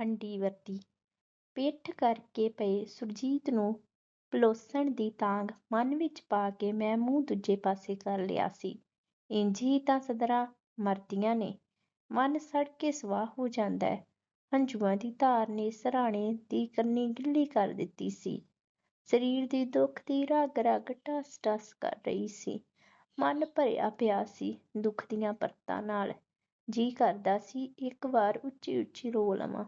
ਹੰਢੀ ਵਰਤੀ। ਪਿੱਠ ਕਰਕੇ ਪਏ ਸੁਰਜੀਤ ਨੂੰ ਪਲੋਸਣ ਦੀ ਤਾਂਘ ਮਨ ਵਿੱਚ ਪਾ ਕੇ ਮੈਂ ਮੂੰਹ ਦੂਜੇ ਪਾਸੇ ਕਰ ਲਿਆ ਸੀ। ਇੰਜ ਹੀ ਤਾਂ ਸਧਰਾਂ ਮਰਦੀਆਂ ਨੇ। ਮਨ ਸੜ ਕੇ ਸਵਾਹ ਹੋ ਜਾਂਦਾ ਹੈ। ਹੰਝੂਆਂ ਦੀ ਧਾਰ ਨੇ ਸਰਾਣੇ ਦੀ ਕੰਨੀ ਗਿੱਲੀ ਕਰ ਦਿੱਤੀ ਸੀ। ਸਰੀਰ ਦੀ ਦੁੱਖ ਦੀ ਰਗ ਰਗ ਟਸ ਟਸ ਕਰ ਰਹੀ ਸੀ। ਮਨ ਭਰਿਆ ਪਿਆ ਸੀ ਦੁੱਖ ਦੀਆਂ ਪਰਤਾਂ ਨਾਲ। ਜੀਅ ਕਰਦਾ ਸੀ, ਇੱਕ ਵਾਰ ਉੱਚੀ ਉੱਚੀ ਰੋ ਲਵਾਂ।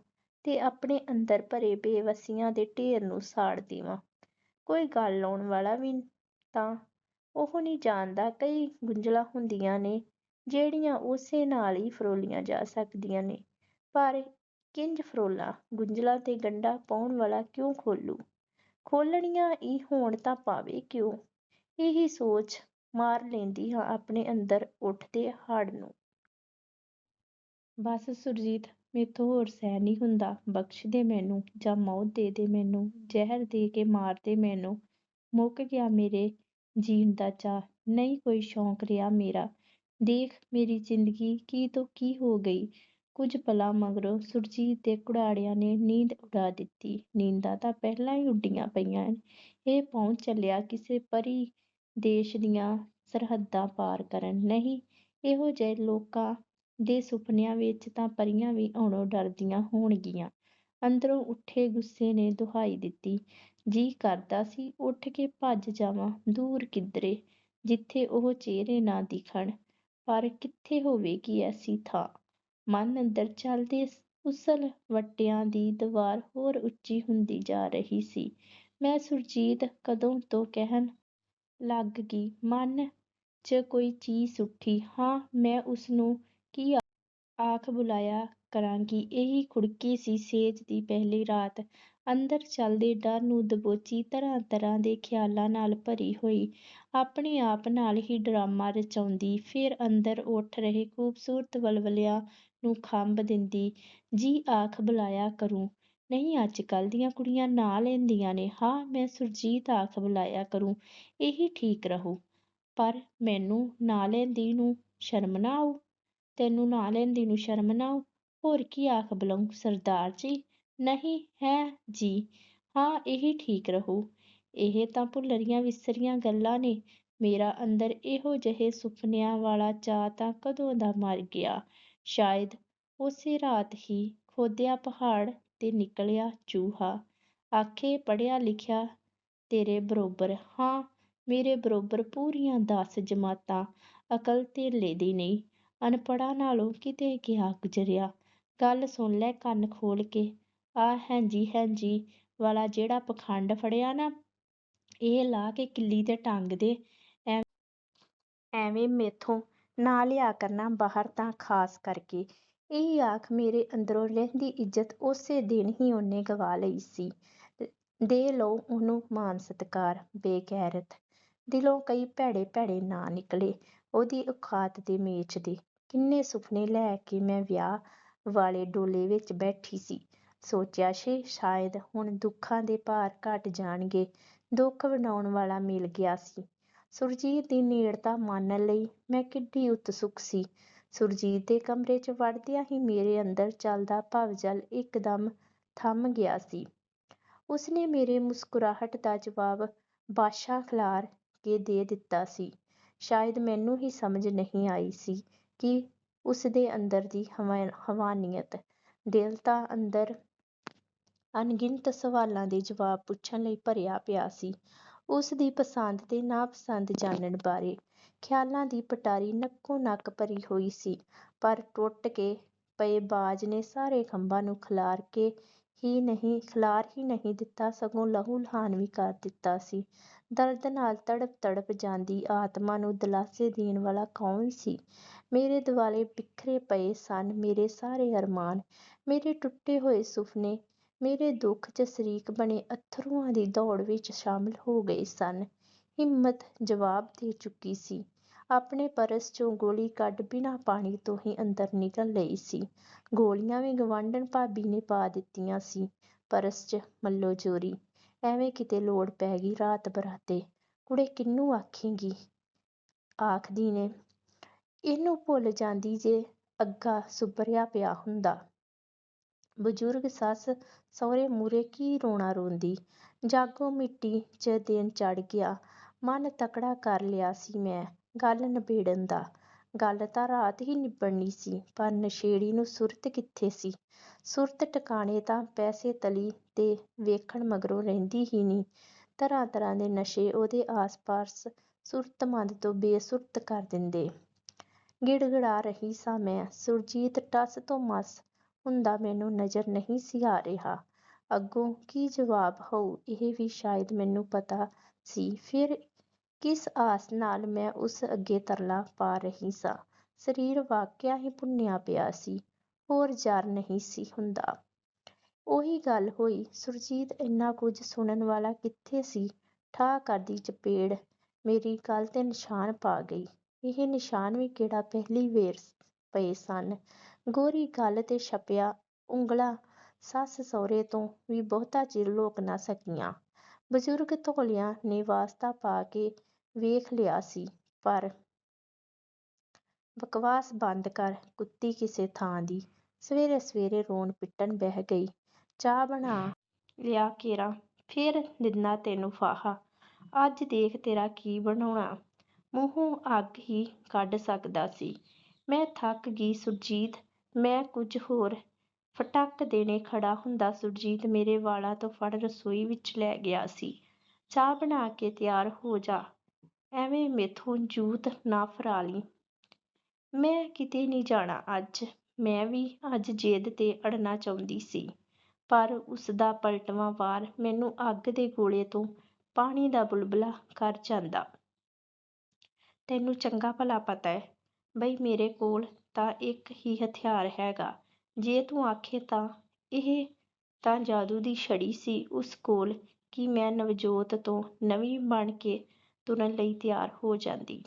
ਤੇ ਆਪਣੇ ਅੰਦਰ ਭਰੇ ਬੇਵਸੀਆਂ ਦੇ ਢੇਰ ਨੂੰ ਸਾੜ ਦੇਵਾਂ। ਕੋਈ ਗੱਲ ਲਾਉਣ ਵਾਲਾ ਵੀ ਤਾਂ ਉਹ ਨਹੀਂ ਜਾਣਦਾ, ਕਈ ਗੁੰਝਲਾਂ ਹੁੰਦੀਆਂ ਨੇ, ਜਿਹੜੀਆਂ ਉਸੇ ਨਾਲ ਹੀ ਫਰੋਲੀਆਂ ਜਾ ਸਕਦੀਆਂ ਨੇ। ਪਰ ਕਿੰਜ ਫਰੋਲਾਂ? ਗੁੰਝਲਾਂ ਤੇ ਗੰਢਾ ਪਾਉਣ ਵਾਲਾ ਕਿਉਂ ਖੋਲੂ? ਖੋਲਣੀਆਂ ਹੀ ਹੋਣ ਤਾਂ ਪਾਵੇ ਕਿਉਂ? ਇਹੀ ਸੋਚ ਮਾਰ ਲੈਂਦੀ ਹਾਂ ਆਪਣੇ ਅੰਦਰ ਉੱਠਦੇ ਹੜ ਨੂੰ। ਬਸ ਸੁਰਜੀਤ ਮੈਥੋਂ ਹੋਰ ਸਹਿ ਨਹੀਂ ਹੁੰਦਾ। ਬਖਸ਼ ਦੇ ਮੈਨੂੰ ਜਾਂ ਮੌਤ ਦੇ ਦੇ ਮੈਨੂੰ, ਜ਼ਹਿਰ ਦੇ ਕੇ ਮਾਰ ਦੇ ਮੈਨੂੰ। ਮੁੱਕ ਗਿਆ ਮੇਰੇ ਜੀਣ ਦਾ ਚਾਅ, ਨਹੀਂ ਕੋਈ ਸ਼ੌਂਕ ਰਿਹਾ ਮੇਰਾ। ਦੇਖ ਮੇਰੀ ਜ਼ਿੰਦਗੀ ਕੀ ਤੋਂ ਕੀ ਹੋ ਗਈ। ਕੁਝ ਪਲਾਂ ਮਗਰੋਂ ਸੁਰਜੀਤ ਦੇ ਕੁੜਾੜਿਆਂ ਨੇ ਨੀਂਦ ਉਡਾ ਦਿੱਤੀ। ਨੀਂਦਾਂ ਤਾਂ ਪਹਿਲਾਂ ਹੀ ਉੱਡੀਆਂ ਪਈਆਂ ਇਹ ਪਹੁੰਚ ਚੱਲਿਆ ਕਿਸੇ ਪਰੀ ਦੇਸ਼ ਦੀਆਂ ਸਰਹੱਦਾਂ ਪਾਰ ਕਰਨ। ਨਹੀਂ, ਇਹੋ ਜਿਹੇ ਲੋਕਾਂ ਦੇ ਸੁਪਨਿਆਂ ਵਿੱਚ ਤਾਂ ਪਰੀਆਂ ਵੀ ਆਉਣੋਂ ਡਰਦੀਆਂ ਹੋਣਗੀਆਂ। ਅੰਦਰੋਂ ਉੱਠੇ ਗੁੱਸੇ ਨੇ ਦੁਹਾਈ ਦਿੱਤੀ। ਜੀਅ ਕਰਦਾ ਸੀ, ਉੱਠ ਕੇ ਭੱਜ ਜਾਵਾਂ, ਦੂਰ ਕਿੱਧਰੇ, ਜਿੱਥੇ ਉਹ ਚਿਹਰੇ ਨਾ ਦਿਖਣ। ਪਰ ਕਿੱਥੇ ਹੋਵੇਗੀ ਐਸੀ ਥਾਂ? ਮਨ ਅੰਦਰ ਚੱਲਦੇ ਉਸਲ ਵੱਟਿਆਂ ਦੀ ਦੀਵਾਰ ਹੋਰ ਉੱਚੀ ਹੁੰਦੀ ਜਾ ਰਹੀ ਸੀ। ਮੈਂ ਸੁਰਜੀਤ ਕਦੋਂ ਤੋਂ ਕਹਿਣ ਲੱਗ ਗਈ, ਮਨ 'ਚ ਕੋਈ ਚੀਸ ਉੱਠੀ? ਹਾਂ, ਮੈਂ ਉਸਨੂੰ ਕੀ ਆਖ ਬੁਲਾਇਆ ਕਰਾਂਗੀ ਇਹੀ ਖੁੜਕੀ ਸੀ ਸੇਜ ਦੀ ਪਹਿਲੀ ਰਾਤ। ਅੰਦਰ ਚਲਦੇ ਡਰ ਨੂੰ ਦਬੋਚੀ ਤਰ੍ਹਾਂ ਤਰ੍ਹਾਂ ਦੇ ਖਿਆਲਾਂ ਨਾਲ ਭਰੀ ਹੋਈ। ਆਪਣੇ ਆਪ ਨਾਲ ਹੀ ਡਰਾਮਾ ਰਚਾਉਂਦੀ, ਫਿਰ ਅੰਦਰ ਉੱਠ ਰਹੇ ਖੂਬਸੂਰਤ ਵਲਵਲਿਆਂ ਨੂੰ ਖੰਭ ਦਿੰਦੀ, ਜੀ ਆਖ ਬੁਲਾਇਆ ਕਰੂੰ। ਨਹੀਂ ਅੱਜ ਕੱਲ੍ਹ ਦੀਆਂ ਕੁੜੀਆਂ ਨਾਂ ਲੈਂਦੀਆਂ ਨੇ। ਹਾਂ, ਮੈਂ ਸੁਰਜੀਤ ਆਖ ਬੁਲਾਇਆ ਕਰੂੰ। ਇਹੀ ਠੀਕ ਰਹੂ। ਪਰ ਮੈਨੂੰ ਨਾਂ ਲੈਂਦੀ ਨੂੰ ਸ਼ਰਮ ਨਾ ਆਊ। ਤੈਨੂੰ ਨਾ ਲੈਂਦੀ ਨੂੰ ਸ਼ਰਮ ਨਾ ਆਊ ਹੋਰ ਕੀ ਆਖ ਬੁਲਾਊਂ ਸਰਦਾਰ ਜੀ? ਨਹੀਂ, ਹੈ ਜੀ। ਹਾਂ, ਇਹੀ ਠੀਕ ਰਹੂ। ਇਹ ਤਾਂ ਭੁੱਲਰੀਆਂ ਵਿਸਰੀਆਂ ਗੱਲਾਂ ਨੇ। ਮੇਰਾ ਅੰਦਰ ਇਹੋ ਜਿਹੇ ਸੁਪਨਿਆਂ ਵਾਲਾ ਚਾਅ ਤਾਂ ਕਦੋਂ ਦਾ ਮਰ ਗਿਆ। ਸ਼ਾਇਦ ਉਸੇ ਰਾਤ ਹੀ ਖੋਦਿਆ ਪਹਾੜ ਤੇ ਨਿਕਲਿਆ ਚੂਹਾ। ਆਖੇ ਪੜਿਆ ਲਿਖਿਆ, ਤੇਰੇ ਬਰੋਬਰ। ਹਾਂ, ਮੇਰੇ ਬਰੋਬਰ ਪੂਰੀਆਂ ਦਸ ਜਮਾਤਾਂ। ਅਕਲ ਧੇਲੇ ਦੀ ਨਹੀਂ। ਅਨਪੜ੍ਹਾਂ ਨਾਲੋਂ ਕਿਤੇ ਗਿਆ ਗੁਜ਼ਰਿਆ। ਗੱਲ ਸੁਣ ਲੈ ਕੰਨ ਖੋਲ ਕੇ। ਆਹ ਹੈਂਜੀ ਹੈਂਜੀ ਵਾਲਾ ਜਿਹੜਾ ਪਖੰਡ ਫੜਿਆ ਨਾ, ਇਹ ਲਾ ਕੇ ਕਿੱਲੀ ਤੇ ਟੰਗ ਦੇ। ਐਵੇਂ ਮੈਥੋਂ ਨਾ ਲਿਆ ਕਰਨਾ ਬਾਹਰ ਤਾਂ ਖ਼ਾਸ ਕਰਕੇ। ਇਹ ਆਖ ਮੇਰੇ ਅੰਦਰੋਂ ਲਹਿੰਦੀ ਇੱਜ਼ਤ ਉਸੇ ਦਿਨ ਹੀ ਉਹਨੇ ਗਵਾ ਲਈ ਸੀ। ਦੇ ਲਓ ਉਹਨੂੰ ਮਾਣ ਸਤਿਕਾਰ ਬੇਗੈਰਤ ਦਿਲੋਂ ਕਈ ਭੈੜੇ ਭੈੜੇ ਨਾਂ ਨਿਕਲੇ ਉਹਦੀ ਔਕਾਤ ਦੇ ਮੇਚ ਦੇ। ਕਿੰਨੇ ਸੁਪਨੇ ਲੈ ਕੇ ਮੈਂ ਵਿਆਹ ਵਾਲੇ ਡੋਲੇ ਵਿੱਚ ਬੈਠੀ ਸੀ। ਸੋਚਿਆ ਸੀ ਸ਼ਾਇਦ ਹੁਣ ਦੁੱਖਾਂ ਦੇ ਭਾਰ ਘਟ ਜਾਣਗੇ, ਦੁੱਖ ਵੰਡਾਉਣ ਵਾਲਾ ਮਿਲ ਗਿਆ ਸੀ। ਸੁਰਜੀਤ ਦੀ ਨੇੜਤਾ ਮੰਨ ਲਈ ਮੈਂ ਕਿੱਡੀ ਉਤਸੁਕ ਸੀ। ਸੁਰਜੀਤ ਦੇ ਕਮਰੇ 'ਚ ਵੜਦਿਆਂ ਹੀ ਮੇਰੇ ਅੰਦਰ ਚੱਲਦਾ ਭਵਜਲ ਇੱਕਦਮ ਥੰਮ ਗਿਆ ਸੀ। ਉਸਨੇ ਮੇਰੇ ਮੁਸਕਰਾਹਟ ਦਾ ਜਵਾਬ ਬਾਸ਼ਾ ਖਿਲਾਰ ਕੇ ਦੇ ਦਿੱਤਾ ਸੀ। ਸ਼ਾਇਦ ਮੈਨੂੰ ਹੀ ਸਮਝ ਨਹੀਂ ਆਈ ਸੀ ਕਿ ਉਸਦੇ ਅੰਦਰ ਦੀ ਹਵਾਨੀਅਤ। ਦਿਲ ਅੰਦਰ ਅਣਗਿਣਤ ਸਵਾਲਾਂ ਦੇ ਜਵਾਬ ਪੁੱਛਣ ਲਈ ਭਰਿਆ ਪਿਆ ਸੀ। ਉਸ ਦੀ ਪਸੰਦ ਤੇ ਨਾਪਸੰਦ ਜਾਣਨ ਬਾਰੇ ਖਿਆਲਾਂ ਦੀ ਪਟਾਰੀ ਨੱਕੋ ਨੱਕ ਭਰੀ ਹੋਈ ਸੀ, ਪਰ ਟੁੱਟ ਕੇ ਪਏ ਬਾਜ਼ ਨੇ ਸਾਰੇ ਖੰਭਾਂ ਨੂੰ ਖਿਲਾਰ ਕੇ ਹੀ ਨਹੀਂ, ਖਿਲਾਰ ਹੀ ਨਹੀਂ ਦਿੱਤਾ, ਸਗੋਂ ਲਹੂ ਲੁਹਾਨ ਵੀ ਕਰ ਦਿੱਤਾ ਸੀ। ਦਰਦ ਨਾਲ ਤੜਪ ਤੜਪ ਜਾਂਦੀ ਆਤਮਾ ਨੂੰ ਦਿਲਾਸੇ ਦੇਣ ਵਾਲਾ ਕੌਣ ਸੀ? ਮੇਰੇ ਦੁਆਲੇ ਬਿਖਰੇ ਪਏ ਸਨ ਮੇਰੇ ਸਾਰੇ ਅਰਮਾਨ। ਮੇਰੇ ਟੁੱਟੇ ਹੋਏ ਸੁਫਨੇ, ਮੇਰੇ ਦੁੱਖ 'ਚ ਸ਼ਰੀਕ ਬਣੇ ਅੱਥਰੂਆਂ ਦੀ ਦੌੜ ਵਿੱਚ ਸ਼ਾਮਲ ਹੋ ਗਏ ਸਨ। ਹਿੰਮਤ ਜਵਾਬ ਦੇ ਚੁੱਕੀ ਸੀ। ਆਪਣੇ ਪਰਸ 'ਚੋਂ ਗੋਲੀ ਕੱਢ ਬਿਨਾਂ ਪਾਣੀ ਤੋਂ ਹੀ ਅੰਦਰ ਨਿਗਲ ਲਈ ਸੀ। ਗੋਲੀਆਂ ਵੀ ਗਵਾਂਢਣ ਭਾਬੀ ਨੇ ਪਾ ਦਿੱਤੀਆਂ ਸੀ। ਪਰਸ 'ਚ ਮੱਲੋ ਜੋਰੀ। ਐਵੇਂ ਕਿਤੇ ਲੋੜ ਪੈ ਗਈ ਰਾਤ ਬਰਾਤੇ। ਕੁੜੇ ਕਿਹਨੂੰ ਆਖੇਂਗੀ? ਆਖਦੀ ਨੇ, ਇਹਨੂੰ ਭੁੱਲ ਜਾਂਦੀ ਜੇ ਅੱਗਾ ਸੁਭਰਿਆ ਪਿਆ ਹੁੰਦਾ। ਬਜ਼ੁਰਗ ਸੱਸ ਸਹੁਰੇ ਮੂਹਰੇ ਕੀ ਰੋਣਾ ਰੋਂਦੀ? ਜਾਗੋ ਮਿੱਟੀ 'ਚ ਦਿਨ ਚੜ੍ਹ ਗਿਆ। ਮਨ ਤਕੜਾ ਕਰ ਲਿਆ ਸੀ ਮੈਂ, ਗੱਲ ਨਿਬੇੜਨ ਦਾ। ਗੱਲ ਤਾਂ ਰਾਤ ਹੀ ਨਿਬੜਨੀ ਸੀ, ਪਰ ਨਸ਼ੇੜੀ ਨੂੰ ਸੁਰਤ ਕਿੱਥੇ ਸੀ? ਸੁਰਤ ਟਿਕਾਣੇ ਤਾਂ ਪੈਸੇ ਤਲੀ ਤੇ ਵੇਖਣ ਮਗਰੋਂ ਰਹਿੰਦੀ ਹੀ ਨਹੀਂ। ਤਰ੍ਹਾਂ ਤਰ੍ਹਾਂ ਦੇ ਨਸ਼ੇ ਉਹਦੇ ਆਸ-ਪਾਸ ਸੁਰਤਮੰਦ ਤੋਂ ਬੇਸੁਰਤ ਕਰ ਦਿੰਦੇ। ਗਿੜਗਿੜਾ ਰਹੀ ਸਾਂ ਮੈਂ, ਸੁਰਜੀਤ ਟਸ ਤੋਂ ਮਸ, ਹੁੰਦਾ ਮੈਨੂੰ ਨਜ਼ਰ ਨਹੀਂ ਸੀ ਆ ਰਿਹਾ। ਅੱਗੋਂ ਕੀ ਜਵਾਬ ਹੋਊ, ਇਹ ਵੀ ਸ਼ਾਇਦ ਮੈਨੂੰ ਪਤਾ ਸੀ, ਫਿਰ ਕਿਸ ਆਸ ਨਾਲ ਮੈਂ ਉਸ ਅੱਗੇ ਤਰਲਾ ਪਾ ਰਹੀ ਸਾਂ? ਸਰੀਰ ਵਾਕਿਆ ਹੀ ਭੁੰਨਿਆ ਪਿਆ ਸੀ, ਹੋਰ ਜ਼ਰ ਨਹੀਂ ਸੀ ਹੁੰਦਾ। ਉਹੀ ਗੱਲ ਹੋਈ, ਸੁਰਜੀਤ ਇੰਨਾ ਕੁਝ ਸੁਣਨ ਵਾਲਾ ਕਿੱਥੇ ਸੀ? ਠਾਹ ਕਰਦੀ ਚਪੇੜ, ਮੇਰੀ ਗੱਲ 'ਤੇ ਨਿਸ਼ਾਨ ਪਾ ਗਈ। ਇਹ ਨਿਸ਼ਾਨ ਵੀ ਕਿਹੜਾ ਪਹਿਲੀ ਵੇਰ ਪਏ ਸਨ? ਗੋਰੀ ਗੱਲ 'ਤੇ ਛਪਿਆ, ਉਂਗਲਾਂ ਸੱਸ ਸਹੁਰੇ ਤੋਂ ਵੀ ਬਹੁਤਾ ਚਿਰ ਲੁਕ ਨਾ ਸਕੀਆਂ। ਬਜ਼ੁਰਗ ਧੌਲਿਆਂ ਨੇ ਵਾਸਤਾ ਪਾ ਕੇ ਵੇਖ ਲਿਆ ਸੀ, ਪਰ ਬਕਵਾਸ ਬੰਦ ਕਰ ਕੁੱਤੀ ਕਿਸੇ ਥਾਂ ਦੀ। ਸਵੇਰੇ ਸਵੇਰੇ ਰੋਣ ਪਿੱਟਣ ਬਹਿ ਗਈ। ਚਾਹ ਬਣਾ ਲਿਆ ਕੇਰਾਂ, ਫੇਰ ਦਿੰਨਾ ਤੈਨੂੰ ਫਾਹਾ। ਅੱਜ ਦੇਖ ਤੇਰਾ ਕੀ ਬਣਾਉਣਾ। ਮੂੰਹੋਂ ਅੱਗ ਹੀ ਕੱਢ ਸਕਦਾ ਸੀ। ਮੈਂ ਥੱਕ ਗਈ ਸੁਰਜੀਤ, ਮੈਂ ਕੁਝ ਹੋਰ ਫਟਕ ਦੇਣੇ ਖੜਾ ਹੁੰਦਾ ਸੁਰਜੀਤ ਮੇਰੇ ਵਾਲਾਂ ਤੋਂ ਫੜ ਰਸੋਈ ਵਿੱਚ ਲੈ ਗਿਆ ਸੀ। ਚਾਹ ਬਣਾ ਕੇ ਤਿਆਰ ਹੋ ਜਾ। ਐਵੇਂ ਮੈਥੋਂ ਜੂਤ ਨਾ ਫਰਾ ਲਈ ਮੈਂ ਕਿਤੇ ਨਹੀਂ ਜਾਣਾ ਅੱਜ। ਮੈਂ ਵੀ ਅੱਜ ਜੇਦ 'ਤੇ ਅੜਨਾ ਚਾਹੁੰਦੀ ਸੀ। ਪਰ ਉਸਦਾ ਪਲਟਵਾਂ ਵਾਰ ਮੈਨੂੰ ਅੱਗ ਦੇ ਗੋਲੇ ਤੋਂ ਪਾਣੀ ਦਾ ਬੁਲਬੁਲਾ ਕਰ ਜਾਂਦਾ। ਤੈਨੂੰ ਚੰਗਾ ਭਲਾ ਪਤਾ ਹੈ। ਬਈ ਮੇਰੇ ਕੋਲ ਤਾਂ ਇੱਕ ਹੀ ਹਥਿਆਰ ਹੈਗਾ। ਜੇ ਤੂੰ ਆਖੇ ਤਾਂ, ਇਹ ਤਾਂ ਜਾਦੂ ਦੀ ਛੜੀ ਸੀ ਉਸ ਕੋਲ ਕਿ ਮੈਂ ਨਵਜੋਤ ਤੋਂ ਨਵੀਂ ਬਣ ਕੇ ਤੁਰਨ ਲਈ ਤਿਆਰ ਹੋ ਜਾਂਦੀ।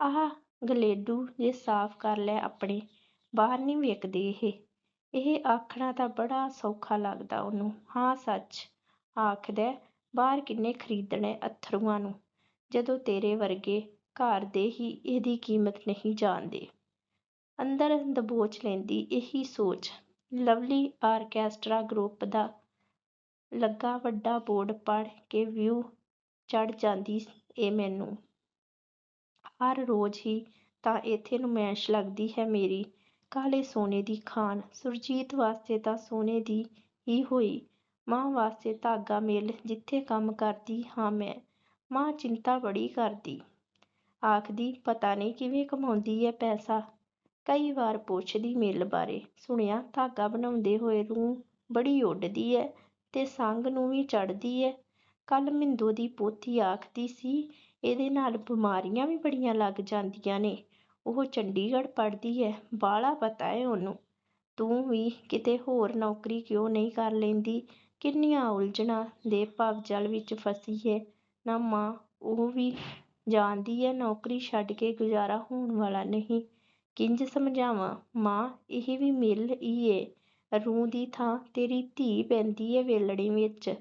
ਆਹ ਗਲੇਡੂ ਜੇ ਸਾਫ਼ ਕਰ ਲੈ ਆਪਣੇ, ਬਾਹਰ ਨਹੀਂ ਵੇਖਦੇ ਇਹ। ਇਹ ਆਖਣਾ ਤਾਂ ਬੜਾ ਸੌਖਾ ਲੱਗਦਾ ਉਹਨੂੰ। ਹਾਂ, ਸੱਚ ਆਖਦਾ ਬਾਹਰ ਕਿੰਨੇ ਖਰੀਦਣੇ ਅੱਥਰੂਆਂ ਨੂੰ। ਜਦੋਂ ਤੇਰੇ ਵਰਗੇ ਘਰ ਦੇ ਹੀ ਇਹਦੀ ਕੀਮਤ ਨਹੀਂ ਜਾਣਦੇ। ਅੰਦਰ ਦਬੋਚ ਲੈਂਦੀ ਇਹੀ ਸੋਚ। ਲਵਲੀ ਆਰਕੈਸਟਰਾ ਗਰੁੱਪ ਦਾ ਲੱਗਾ ਵੱਡਾ ਬੋਰਡ ਪੜ੍ਹ ਕੇ ਵਿਊ ਚੜ੍ਹ ਜਾਂਦੀ ਏ ਮੈਨੂੰ। ਹਰ ਰੋਜ਼ ਹੀ ਤਾਂ ਇੱਥੇ ਨੁਮਾਇਸ਼ ਲੱਗਦੀ ਹੈ ਮੇਰੀ। ਕਾਲੇ ਸੋਨੇ ਦੀ ਖਾਨ, ਸੁਰਜੀਤ ਵਾਸਤੇ ਤਾਂ ਸੋਨੇ ਦੀ ਹੀ ਹੋਈ। ਮਾਂ ਵਾਸਤੇ ਧਾਗਾ ਮਿੱਲ ਜਿੱਥੇ ਕੰਮ ਕਰਦੀ ਹਾਂ ਮੈਂ। ਮਾਂ ਚਿੰਤਾ ਬੜੀ ਕਰਦੀ। ਆਖਦੀ, ਪਤਾ ਨਹੀਂ ਕਿਵੇਂ ਕਮਾਉਂਦੀ ਹੈ ਪੈਸਾ? ਕਈ ਵਾਰ ਪੁੱਛਦੀ ਮਿੱਲ ਬਾਰੇ। ਸੁਣਿਆ, ਧਾਗਾ ਬਣਾਉਂਦੇ ਹੋਏ ਰੂਹ ਬੜੀ ਉੱਡਦੀ ਐ ਤੇ ਸੰਗ ਨੂੰ ਵੀ ਚੜ੍ਹਦੀ ਐ। ਕੱਲ ਮਿੰਦੋ ਦੀ ਪੋਤੀ ਆਖਦੀ ਸੀ, ਇਹਦੇ ਨਾਲ ਬਿਮਾਰੀਆਂ ਵੀ ਬੜੀਆਂ ਲੱਗ ਜਾਂਦੀਆਂ ਨੇ। ਉਹ ਚੰਡੀਗੜ੍ਹ ਪੜ੍ਹਦੀ ਐ, ਬਾਹਲਾ ਪਤਾ ਏ ਉਹਨੂੰ। ਤੂੰ ਵੀ ਕਿਤੇ ਹੋਰ ਨੌਕਰੀ ਕਿਉਂ ਨਹੀਂ ਕਰ ਲੈਂਦੀ? ਕਿੰਨੀਆਂ ਉਲਝਣਾਂ ਦੇ ਭਵਜਲ ਵਿੱਚ ਫਸੀ ਏ ਨਾ ਮਾਂ, ਉਹ ਵੀ ਜਾਣਦੀ ਐ ਨੌਕਰੀ ਛੱਡ ਕੇ ਗੁਜ਼ਾਰਾ ਹੋਣ ਵਾਲਾ ਨਹੀਂ। ਕਿੰਜ ਸਮਝਾਵਾਂ? ਮਾਂ, ਇਹ ਵੀ ਮਿਲ ਈ ਏ। ਰੂਹ ਦੀ ਥਾਂ ਤੇਰੀ ਧੀ ਪੈਂਦੀ ਏ ਵੇਲੜੇ ਵਿੱਚ।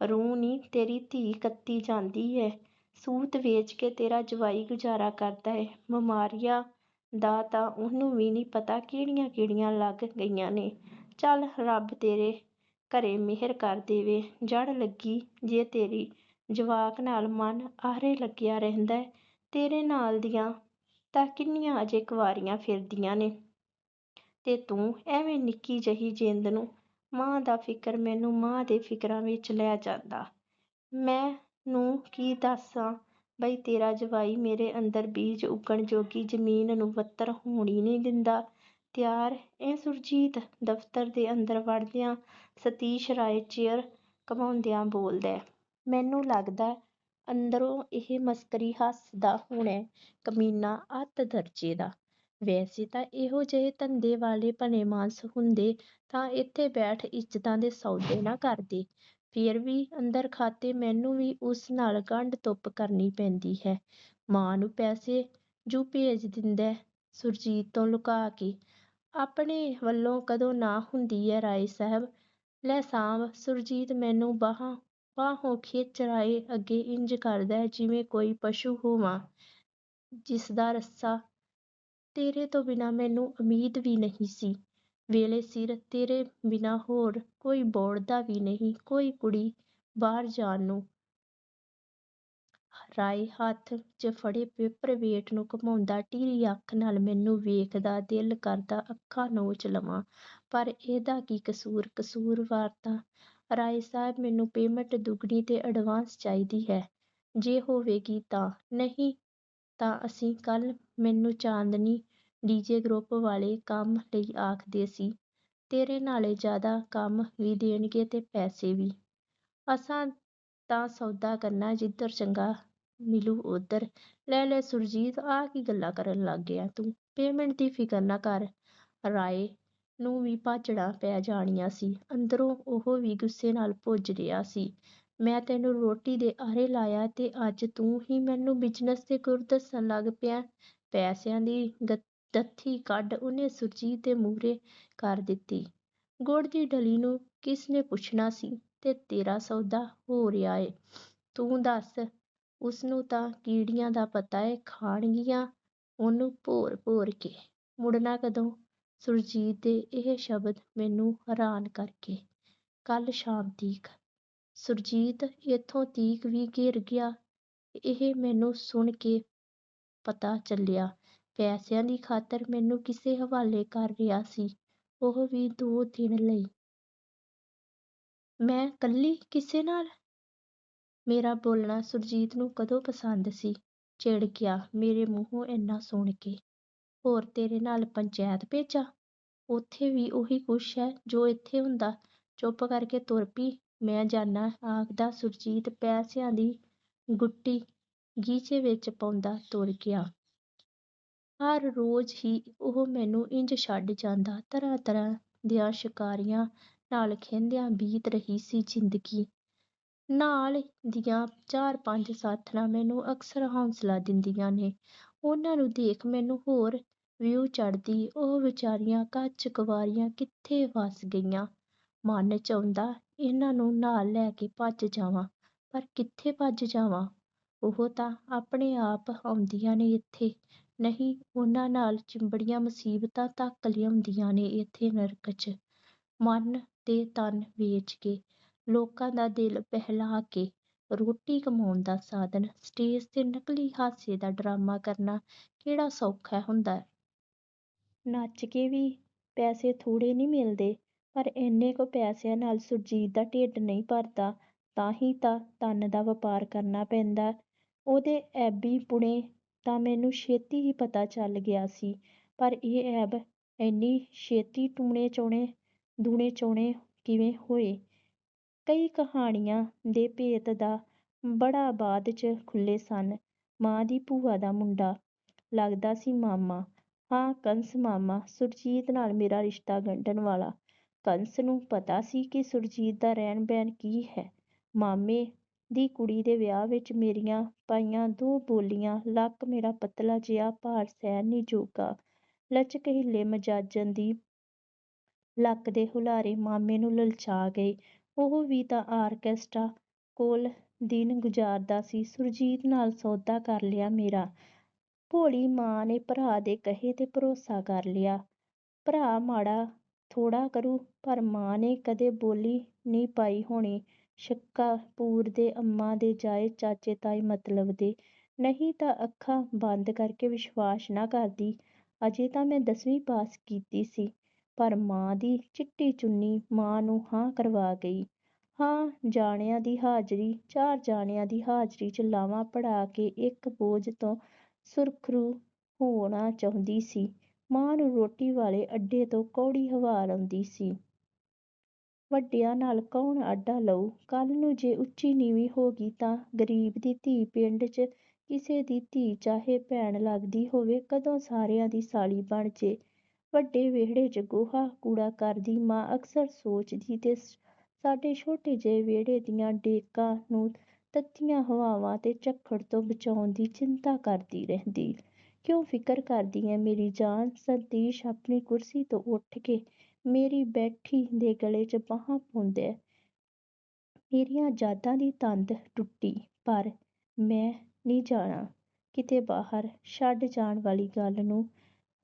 ਰੂਹ ਨੀ ਤੇਰੀ ਧੀ ਕੱਤੀ ਜਾਂਦੀ ਏ। ਸੂਤ ਵੇਚ ਕੇ ਤੇਰਾ ਜਵਾਈ ਗੁਜ਼ਾਰਾ ਕਰਦਾ ਏ। ਬਿਮਾਰੀਆਂ ਦਾ ਤਾਂ ਉਹਨੂੰ ਵੀ ਨਹੀਂ ਪਤਾ ਕਿਹੜੀਆਂ ਕਿਹੜੀਆਂ ਲੱਗ ਗਈਆਂ ਨੇ। ਚੱਲ ਰੱਬ ਤੇਰੇ ਘਰੇ ਮਿਹਰ ਕਰ ਦੇਵੇ। ਜੜ ਲੱਗੀ ਜੇ ਤੇਰੀ। ਜਵਾਕ ਨਾਲ ਮਨ ਆਹਰੇ ਲੱਗਿਆ ਰਹਿੰਦਾ ਤੇਰੇ ਨਾਲ ਦੀਆਂ ਤਾਂ ਕਿੰਨੀਆਂ ਅਜੇ ਕੁਆਰੀਆਂ ਫਿਰਦੀਆਂ ਨੇ। ਤੇ ਤੂੰ ਐਵੇਂ ਨਿੱਕੀ ਜਿਹੀ ਜਿੰਦ ਨੂੰ ਮਾਂ ਦਾ ਫਿਕਰ ਮੈਨੂੰ ਮਾਂ ਦੇ ਫਿਕਰਾਂ ਵਿੱਚ ਲੈ ਜਾਂਦਾ। ਮੈਂ ਨੂੰ ਕੀ ਦੱਸਾਂ? ਬਈ ਤੇਰਾ ਜਵਾਈ ਮੇਰੇ ਅੰਦਰ ਬੀਜ ਉੱਗਣ ਜੋਗੀ ਜ਼ਮੀਨ ਨੂੰ ਵੱਤਰ ਹੋਣ ਹੀ ਨਹੀਂ ਦਿੰਦਾ। ਤਿਆਰ ਏ ਸੁਰਜੀਤ ਦਫ਼ਤਰ ਦੇ ਅੰਦਰ ਵੜਦਿਆਂ ਸਤੀਸ਼ ਰਾਏ ਚੇਅਰ ਘਮਾਉਂਦਿਆਂ ਬੋਲਦਾ ਮੈਨੂੰ ਲੱਗਦਾ ਅੰਦਰੋਂ ਇਹ ਮਸਕਰੀ ਹੱਸਦਾ ਹੋਣਾ, ਕਮੀਨਾ ਅੱਤ ਦਰਜੇ ਦਾ। ਵੈਸੇ ਤਾਂ ਇਹੋ ਜਿਹੇ ਧੰਦੇ ਵਾਲੇ ਭਲੇਮਾਣਸ ਹੁੰਦੇ ਤਾਂ ਇੱਥੇ ਬੈਠ ਇੱਜ਼ਤਾਂ ਦੇ ਸੌਦੇ ਨਾ ਕਰਦੇ। ਫੇਰ ਵੀ ਅੰਦਰ ਮੈਨੂੰ ਵੀ ਉਸ ਨਾਲ ਗੰਢ ਧੁੱਪ ਕਰਨੀ ਪੈਂਦੀ ਹੈ। ਮਾਂ ਨੂੰ ਪੈਸੇ ਜੂ ਭੇਜ ਦਿੰਦਾ ਸੁਰਜੀਤ ਤੋਂ ਲੁਕਾ ਕੇ। ਆਪਣੇ ਵੱਲੋਂ ਕਦੋਂ ਨਾ ਹੁੰਦੀ ਹੈ ਰਾਏ ਸਾਹਿਬ। ਲੈ ਸਾਂਭ, ਸੁਰਜੀਤ ਮੈਨੂੰ ਬਾਹਾਂ ਹੋ ਕੇ ਰਾਏ ਅੱਗੇ ਇੰਜ ਕਰਦਾ ਜਿਵੇਂ ਕੋਈ ਪਸ਼ੂ ਹੋਵਾਂ, ਜਿਸਦਾ ਰੱਸਾ ਤੇਰੇ ਤੋਂ ਬਿਨਾਂ ਮੈਨੂੰ ਉਮੀਦ ਵੀ ਨਹੀਂ ਸੀ। ਵੇਲੇ ਸਿਰ ਤੇਰੇ ਬਿਨਾਂ ਹੋਰ ਕੋਈ ਬੋੜਦਾ ਵੀ ਨਹੀਂ, ਕੋਈ ਕੁੜੀ ਬਾਹਰ ਜਾਣ ਨੂੰ। ਰਾਏ ਹੱਥ 'ਚ ਫੜੇ ਪੇਪਰ ਵੇਟ ਨੂੰ ਘੁਮਾਉਂਦਾ ਟੀਰੀ ਅੱਖ ਨਾਲ ਮੈਨੂੰ ਵੇਖਦਾ, ਦਿਲ ਕਰਦਾ ਅੱਖਾਂ ਨੋਚ ਲਵਾਂ। ਪਰ ਇਹਦਾ ਕੀ ਕਸੂਰ? ਕਸੂਰਵਾਰ ਤਾਂ ਰਾਏ ਸਾਹਿਬ, ਮੈਨੂੰ ਪੇਮੈਂਟ ਦੁੱਗਣੀ ਤੇ ਐਡਵਾਂਸ ਚਾਹੀਦੀ ਹੈ। ਜੇ ਹੋਵੇਗੀ ਤਾਂ। ਨਹੀਂ ਤਾਂ ਅਸੀਂ ਕੱਲ ਮੈਨੂੰ ਚਾਂਦਨੀ ਡੀ ਜੇ ਗਰੁੱਪ ਵਾਲੇ ਕੰਮ ਲਈ ਆਖਦੇ ਸੀ। ਤੇਰੇ ਨਾਲੇ ਜ਼ਿਆਦਾ ਕੰਮ ਵੀ ਦੇਣਗੇ ਤੇ ਪੈਸੇ ਵੀ। ਅਸਾਂ ਤਾਂ ਸੌਦਾ ਕਰਨਾ ਜਿੱਧਰ ਚੰਗਾ ਮਿਲੂ ਉੱਧਰ। ਲੈ ਲੈ ਸੁਰਜੀਤ ਆ ਕੀ ਗੱਲਾਂ ਕਰਨ ਲੱਗ ਗਿਆ ਤੂੰ? ਪੇਮੈਂਟ ਦੀ ਫਿਕਰ ਨਾ ਕਰ। ਰਾਏ ਨੂੰ ਵੀ ਭਾਜੜਾਂ ਪੈ ਜਾਣੀਆਂ ਸੀ। ਅੰਦਰੋਂ ਉਹ ਵੀ ਗੁੱਸੇ ਨਾਲ ਭੁੱਜ ਰਿਹਾ ਸੀ। ਮੈਂ ਤੈਨੂੰ ਰੋਟੀ ਦੇ ਆਰੇ ਲਾਇਆ ਤੇ ਅੱਜ ਤੂੰ ਹੀ ਮੈਨੂੰ ਬਿਜ਼ਨਸ ਦੇ ਗੁਰ ਦੱਸਣ ਲੱਗ ਪਿਆ। ਪੈਸਿਆਂ ਦੀ ਦੱਥੀ ਕੱਢ ਉਹਨੇ ਸੁਰਜੀਤ ਦੇ ਮੂਹਰੇ ਕਰ ਦਿੱਤੀ। ਗੁੜ ਦੀ ਡਲੀ ਨੂੰ ਕਿਸ ਨੇ ਪੁੱਛਣਾ ਸੀ ਤੇ ਤੇਰਾ ਸੌਦਾ ਹੋ ਰਿਹਾ ਏ। ਤੂੰ ਦੱਸ, ਉਸਨੂੰ ਤਾਂ ਕੀੜੀਆਂ ਦਾ ਪਤਾ ਏ, ਖਾਣਗੀਆਂ ਉਹਨੂੰ ਭੋਰ ਭੋਰ ਕੇ। ਮੁੜਨਾ ਕਦੋਂ? ਸੁਰਜੀਤ ਦੇ ਇਹ ਸ਼ਬਦ ਮੈਨੂੰ ਹੈਰਾਨ ਕਰਕੇ ਕੱਲ ਸ਼ਾਮ ਤੀਕ। ਸੁਰਜੀਤ ਇੱਥੋਂ ਤੀਕ ਵੀ ਘਿਰ ਗਿਆ, ਇਹ ਮੈਨੂੰ ਸੁਣ ਕੇ ਪਤਾ ਚੱਲਿਆ। ਪੈਸਿਆਂ ਦੀ ਖਾਤਰ ਮੈਨੂੰ ਕਿਸੇ ਹਵਾਲੇ ਕਰ ਰਿਹਾ ਸੀ, ਉਹ ਵੀ ਦੋ ਦਿਨ ਲਈ। ਮੈਂ ਕੱਲੀ ਕਿਸੇ ਨਾਲ? ਮੇਰਾ ਬੋਲਣਾ ਸੁਰਜੀਤ ਨੂੰ ਕਦੋਂ ਪਸੰਦ ਸੀ? ਚਿੜ ਗਿਆ ਮੇਰੇ ਮੂੰਹੋਂ ਇੰਨਾ ਸੁਣ ਕੇ। ਹੋਰ ਤੇਰੇ ਨਾਲ ਪੰਚਾਇਤ ਭੇਜਾਂ? ਉੱਥੇ ਵੀ ਉਹੀ ਕੁਛ ਹੈ ਜੋ ਇੱਥੇ ਹੁੰਦਾ। ਚੁੱਪ ਕਰਕੇ ਤੁਰ ਪਈ ਮੈਂ ਜਾਨਾ ਆਖਦਾ, ਸੁਰਜੀਤ, ਪੈਸਿਆਂ ਦੀ ਗੁੱਟੀ ਗੀਚੇ ਵਿੱਚ ਪਾਉਂਦਾ ਤੁਰ ਗਿਆ। ਹਰ ਰੋਜ਼ ਹੀ ਉਹ ਮੈਨੂੰ ਇੰਜ ਛੱਡ ਜਾਂਦਾ। ਤਰ੍ਹਾਂ ਤਰ੍ਹਾਂ ਦੀਆਂ ਸ਼ਿਕਾਰੀਆਂ ਨਾਲ ਖਹਿੰਦਿਆਂ ਬੀਤ ਰਹੀ ਸੀ ਜ਼ਿੰਦਗੀ। ਨਾਲ ਦੀਆਂ ਚਾਰ ਪੰਜ ਸਾਥਣਾਂ ਮੈਨੂੰ ਅਕਸਰ ਹੌਸਲਾ ਦਿੰਦੀਆਂ ਨੇ। ਉਹਨਾਂ ਨੂੰ ਦੇਖ ਮੈਨੂੰ ਹੋਰ ਵਿਊ ਚੜ੍ਹਦੀ, ਉਹ ਵਿਚਾਰੀਆਂ ਕੱਚ ਕੁਵਾਰੀਆਂ ਕਿੱਥੇ ਵਸ ਗਈਆਂ। ਮਨ ਚ ਆਉਂਦਾ, ਇਹਨਾਂ ਨੂੰ ਨਾਲ ਲੈ ਕੇ ਭੱਜ ਜਾਵਾਂ, ਪਰ ਕਿੱਥੇ ਭੱਜ ਜਾਵਾਂ? ਉਹ ਤਾਂ ਆਪਣੇ ਆਪ ਆਉਂਦੀਆਂ ਨੇ ਇੱਥੇ। ਨਹੀਂ, ਉਹਨਾਂ ਨਾਲ ਚਿੰਬੜੀਆਂ ਮੁਸੀਬਤਾਂ ਤੱਕ ਲਿਆਉਂਦੀਆਂ ਨੇ ਇੱਥੇ ਨਰਕ 'ਚ। ਮਨ ਤੇ ਤਨ ਵੇਚ ਕੇ, ਲੋਕਾਂ ਦਾ ਦਿਲ ਬਹਿਲਾ ਕੇ, ਰੋਟੀ ਕਮਾਉਣ ਦਾ ਸਾਧਨ, ਸਟੇਜ ਤੇ ਨਕਲੀ ਹਾਸੇ ਦਾ ਡਰਾਮਾ ਕਰਨਾ ਕਿਹੜਾ ਸੌਖਾ ਹੁੰਦਾ? ਹੈ ਨੱਚ ਕੇ ਵੀ ਪੈਸੇ ਥੋੜ੍ਹੇ ਨਹੀਂ ਮਿਲਦੇ, ਪਰ ਇੰਨੇ ਕੁ ਪੈਸਿਆਂ ਨਾਲ ਸੁਰਜੀਤ ਦਾ ਢਿੱਡ ਨਹੀਂ ਭਰਦਾ, ਤਾਂ ਹੀ ਤਾਂ ਤਨ ਦਾ ਵਪਾਰ ਕਰਨਾ ਪੈਂਦਾ। ਉਹਦੇ ਐਬੀ ਪੁਣੇ ਤਾਂ ਮੈਨੂੰ ਛੇਤੀ ਹੀ ਪਤਾ ਚੱਲ ਗਿਆ ਸੀ, ਪਰ ਇਹ ਐਬ ਇੰਨੀ ਛੇਤੀ ਟੂਣੇ ਚੌਣੇ, ਦੂਣੇ ਚੌਣੇ ਕਿਵੇਂ ਹੋਏ? ਕਈ ਕਹਾਣੀਆਂ ਦੇ ਭੇਤ ਦਾ ਬੜਾ ਬਾਅਦ 'ਚ ਖੁੱਲ੍ਹੇ ਸਨ। ਮਾਂ ਦੀ ਭੂਆ ਦਾ ਮੁੰਡਾ, ਲੱਗਦਾ ਸੀ ਮਾਮਾ। ਹਾਂ, ਕੰਸ ਮਾਮਾ, ਸੁਰਜੀਤ ਨਾਲ ਮੇਰਾ ਰਿਸ਼ਤਾ ਗੰਢਣ ਵਾਲਾ। ਕੰਸ ਨੂੰ ਪਤਾ ਸੀ ਕਿ ਸੁਰਜੀਤ ਦਾ ਰਹਿਣ ਬਹਿਣ ਕੀ ਹੈ। ਮਾਮੇ ਦੀ ਕੁੜੀ ਦੇ ਵਿਆਹ ਵਿੱਚ ਮੇਰੀਆਂ ਪਾਈਆਂ ਦੋ ਬੋਲੀਆਂ, ਲੱਕ ਮੇਰਾ ਪਤਲਾ ਜਿਹਾ, ਭਾਰ ਸਹਿਣ ਨਹੀਂ ਜੋਗਾ। ਲਚਕ ਹਿੱਲੇ ਮਜਾਜਨ ਦੀ ਲੱਕ ਦੇ ਹੁਲਾਰੇ ਮਾਮੇ ਨੂੰ ਲਲਚਾ ਗਏ। ਉਹ ਵੀ ਤਾਂ ਆਰਕੈਸਟਰਾ ਕੋਲ ਦਿਨ ਗੁਜ਼ਾਰਦਾ ਸੀ। ਸੁਰਜੀਤ ਨਾਲ ਸੌਦਾ ਕਰ ਲਿਆ ਮੇਰਾ। ਭੋਲੀ ਮਾਂ ਨੇ ਭਰਾ ਦੇ ਕਹੇ ਤੇ ਭਰੋਸਾ ਕਰ ਲਿਆ। ਭਰਾ ਮਾੜਾ ਥੋੜਾ ਕਰੂ, ਪਰ ਮਾਂ ਨੇ ਕਦੇ ਬੋਲੀ ਨਹੀਂ ਪਾਈ ਹੋਣੀ। ਸ਼ੱਕਾਪੂਰ ਦੇ ਅੰਮਾਂ ਦੇ ਜਾਏ ਚਾਚੇ ਤਾਏ ਮਤਲਬ ਦੇ। ਨਹੀਂ ਤਾਂ ਅੱਖਾਂ ਬੰਦ ਕਰਕੇ ਵਿਸ਼ਵਾਸ ਨਾ ਕਰਦੀ। ਅਜੇ ਤਾਂ ਮੈਂ ਦਸਵੀਂ ਪਾਸ ਕੀਤੀ ਸੀ, ਪਰ ਮਾਂ ਦੀ ਚਿੱਟੀ ਚੁੰਨੀ ਮਾਂ ਨੂੰ ਹਾਂ ਕਰਵਾ ਗਈ। ਹਾਂ, ਜਾਣਿਆਂ ਦੀ ਹਾਜ਼ਰੀ, ਚਾਰ ਜਾਣਿਆਂ ਦੀ ਹਾਜ਼ਰੀ 'ਚ ਲਾਵਾਂ ਪੜ੍ਹਾ ਕੇ ਇੱਕ ਬੋਝ ਤੋਂ ਸੁਰਖਰੂ ਹੋਣਾ ਚਾਹੁੰਦੀ ਸੀ। ਮਾਂ ਨੂੰ ਰੋਟੀ ਵਾਲੇ ਅੱਡੇ ਤੋਂ ਕੌੜੀ ਹਵਾ ਆਉਂਦੀ ਸੀ। ਵੱਡਿਆਂ ਨਾਲ ਕੌਣ ਆਡਾ ਲਊ? ਕੱਲ ਨੂੰ ਜੇ ਉੱਚੀ ਨੀਵੀਂ ਹੋ ਗਈ ਤਾਂ ਗਰੀਬ ਦੀ ਧੀ ਪਿੰਡ 'ਚ ਕਿਸੇ ਦੀ ਧੀ ਚਾਹੇ ਭੈਣ ਲੱਗਦੀ ਹੋਵੇ ਕਦੋਂ ਸਾਰਿਆਂ ਦੀ ਸਾਲੀ ਬਣ ਜੇ। ਵੱਡੇ ਵਿਹੜੇ 'ਚ ਗੋਹਾ ਕੂੜਾ ਕਰਦੀ ਮਾਂ ਅਕਸਰ ਸੋਚਦੀ ਤੇ ਸਾਡੇ ਛੋਟੇ ਜਿਹੇ ਵਿਹੜੇ ਦੀਆਂ ਡੇਕਾਂ ਨੂੰ ਤੱਤੀਆਂ ਹਵਾਵਾਂ ਤੇ ਝੱਖੜ ਤੋਂ ਬਚਾਉਣ ਦੀ ਚਿੰਤਾ ਕਰਦੀ ਰਹਿੰਦੀ। ਕਿਉਂ ਫਿਕਰ ਕਰਦੀ ਐ ਮੇਰੀ ਜਾਨ? ਸਤੀਸ਼ ਆਪਣੀ ਕੁਰਸੀ ਤੋਂ ਉੱਠ ਕੇ ਮੇਰੀ ਬੈਠੀ ਦੇ ਗਲੇ 'ਚ ਬਾਹਾਂ ਪਾਉਂਦਾ ਮੇਰੀਆਂ ਯਾਦਾਂ ਦੀ ਤੰਦ ਟੁੱਟੀ। ਪਰ ਮੈਂ ਨਹੀਂ ਜਾਣਾ। ਕਿਤੇ ਬਾਹਰ ਛੱਡ ਜਾਣ ਵਾਲੀ ਗੱਲ ਨੂੰ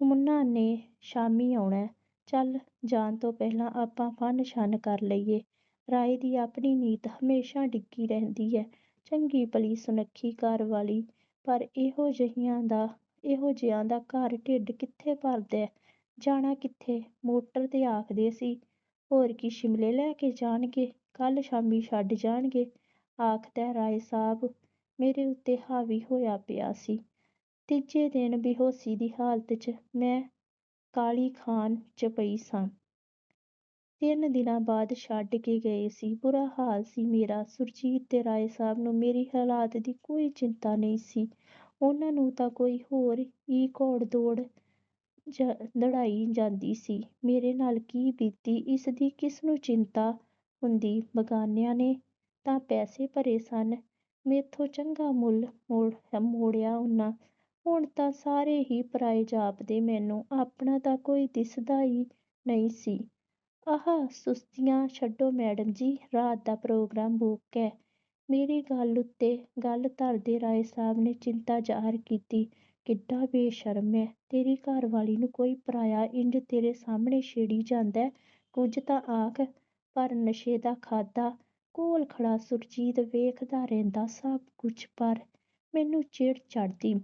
ਮੁੰਨਾ ਨੇ ਸ਼ਾਮੀਂ ਆਉਣਾ। ਚੱਲ ਜਾਣ ਤੋਂ ਪਹਿਲਾਂ ਆਪਾਂ ਫਨ-ਸ਼ਨ ਕਰ ਲਈਏ। ਰਾਏ ਦੀ ਆਪਣੀ ਨੀਤ ਹਮੇਸ਼ਾ ਡਿੱਗੀ ਰਹਿੰਦੀ ਹੈ ਚੰਗੀ ਭਲੀ ਸੁਨੱਖੀ ਘਰ ਵਾਲੀ, ਪਰ ਇਹੋ ਜਿਹਿਆਂ ਦਾ ਇਹੋ ਜਿਆਂ ਦਾ ਘਰ ਢਿੱਡ ਕਿੱਥੇ ਭਰਦੈ। ਜਾਣਾ ਕਿੱਥੇ? ਮੋਟਰ ਤੇ ਆਖਦੇ ਸੀ, ਹੋਰ ਕੀ ਸ਼ਿਮਲੇ ਲੈ ਕੇ ਜਾਣਗੇ, ਕੱਲ੍ਹ ਸ਼ਾਮੀਂ ਛੱਡ ਜਾਣਗੇ। ਆਖਦੈ ਰਾਏ ਸਾਹਬ ਮੇਰੇ ਉੱਤੇ ਹਾਵੀ ਹੋਇਆ ਪਿਆ ਸੀ। ਤੀਜੇ ਦਿਨ ਬੇਹੋਸ਼ੀ ਦੀ ਹਾਲਤ 'ਚ ਮੈਂ ਕਾਲੀ ਖਾਨ 'ਚ ਪਈ ਸਾਂ। ਤਿੰਨ ਦਿਨਾਂ ਬਾਅਦ ਛੱਡ ਕੇ ਗਏ ਸੀ। ਬੁਰਾ ਹਾਲ ਸੀ ਮੇਰਾ। ਸੁਰਜੀਤ ਤੇ ਰਾਏ ਸਾਹਬ ਨੂੰ ਮੇਰੀ ਹਾਲਾਤ ਦੀ ਕੋਈ ਚਿੰਤਾ ਨਹੀਂ ਸੀ। ਉਹਨਾਂ ਨੂੰ ਤਾਂ ਕੋਈ ਹੋਰ ਈ ਘੋੜ ਦੌੜ ਦੜਾਈ ਜਾਂਦੀ ਸੀ। ਮੇਰੇ ਨਾਲ ਕੀ ਬੀਤੀ ਇਸਦੀ ਕਿਸਨੂੰ ਚਿੰਤਾ ਹੁੰਦੀ। ਬਗਾਨਿਆਂ ਨੇ ਤਾਂ ਪੈਸੇ ਭਰੇ ਸਨ, ਮੈਥੋਂ ਚੰਗਾ ਮੁੱਲ ਮੋੜਿਆ ਉਹਨਾਂ। ਹੁਣ ਤਾਂ ਸਾਰੇ ਹੀ ਪਰਾਏ ਜਾਪਦੇ ਮੈਨੂੰ, ਆਪਣਾ ਤਾਂ ਕੋਈ ਦਿਸਦਾ ਈ ਨਹੀਂ ਸੀ। ਆਹ ਸੁਸਤੀਆਂ ਛੱਡੋ ਮੈਡਮ ਜੀ, ਰਾਤ ਦਾ ਪ੍ਰੋਗਰਾਮ ਬੁੱਕ ਐ। ਮੇਰੀ ਗੱਲ ਉੱਤੇ ਗੱਲ ਧਰਦੇ ਰਾਏ ਸਾਹਬ ਨੇ ਚਿੰਤਾ ਜ਼ਾਹਰ ਕੀਤੀ। ਕਿੱਡਾ ਬੇਸ਼ਰਮ ਐਂ, ਤੇਰੀ ਘਰਵਾਲੀ ਨੂੰ ਕੋਈ ਪਰਾਇਆ ਇੰਜ ਤੇਰੇ ਸਾਹਮਣੇ ਛੇੜੀ ਜਾਂਦੈ, ਕੁਝ ਤਾਂ ਆਖ। ਪਰ ਨਸ਼ੇ ਦਾ ਖਾਧਾ, ਕੋਲ ਖੜ੍ਹਾ ਸੁਰਜੀਤ ਵੇਖਦਾ ਰਹਿੰਦਾ ਸਭ ਕੁਝ ਪਰ ਮੈਨੂੰ ਚਿੜ ਚੜ੍ਹਦੀ।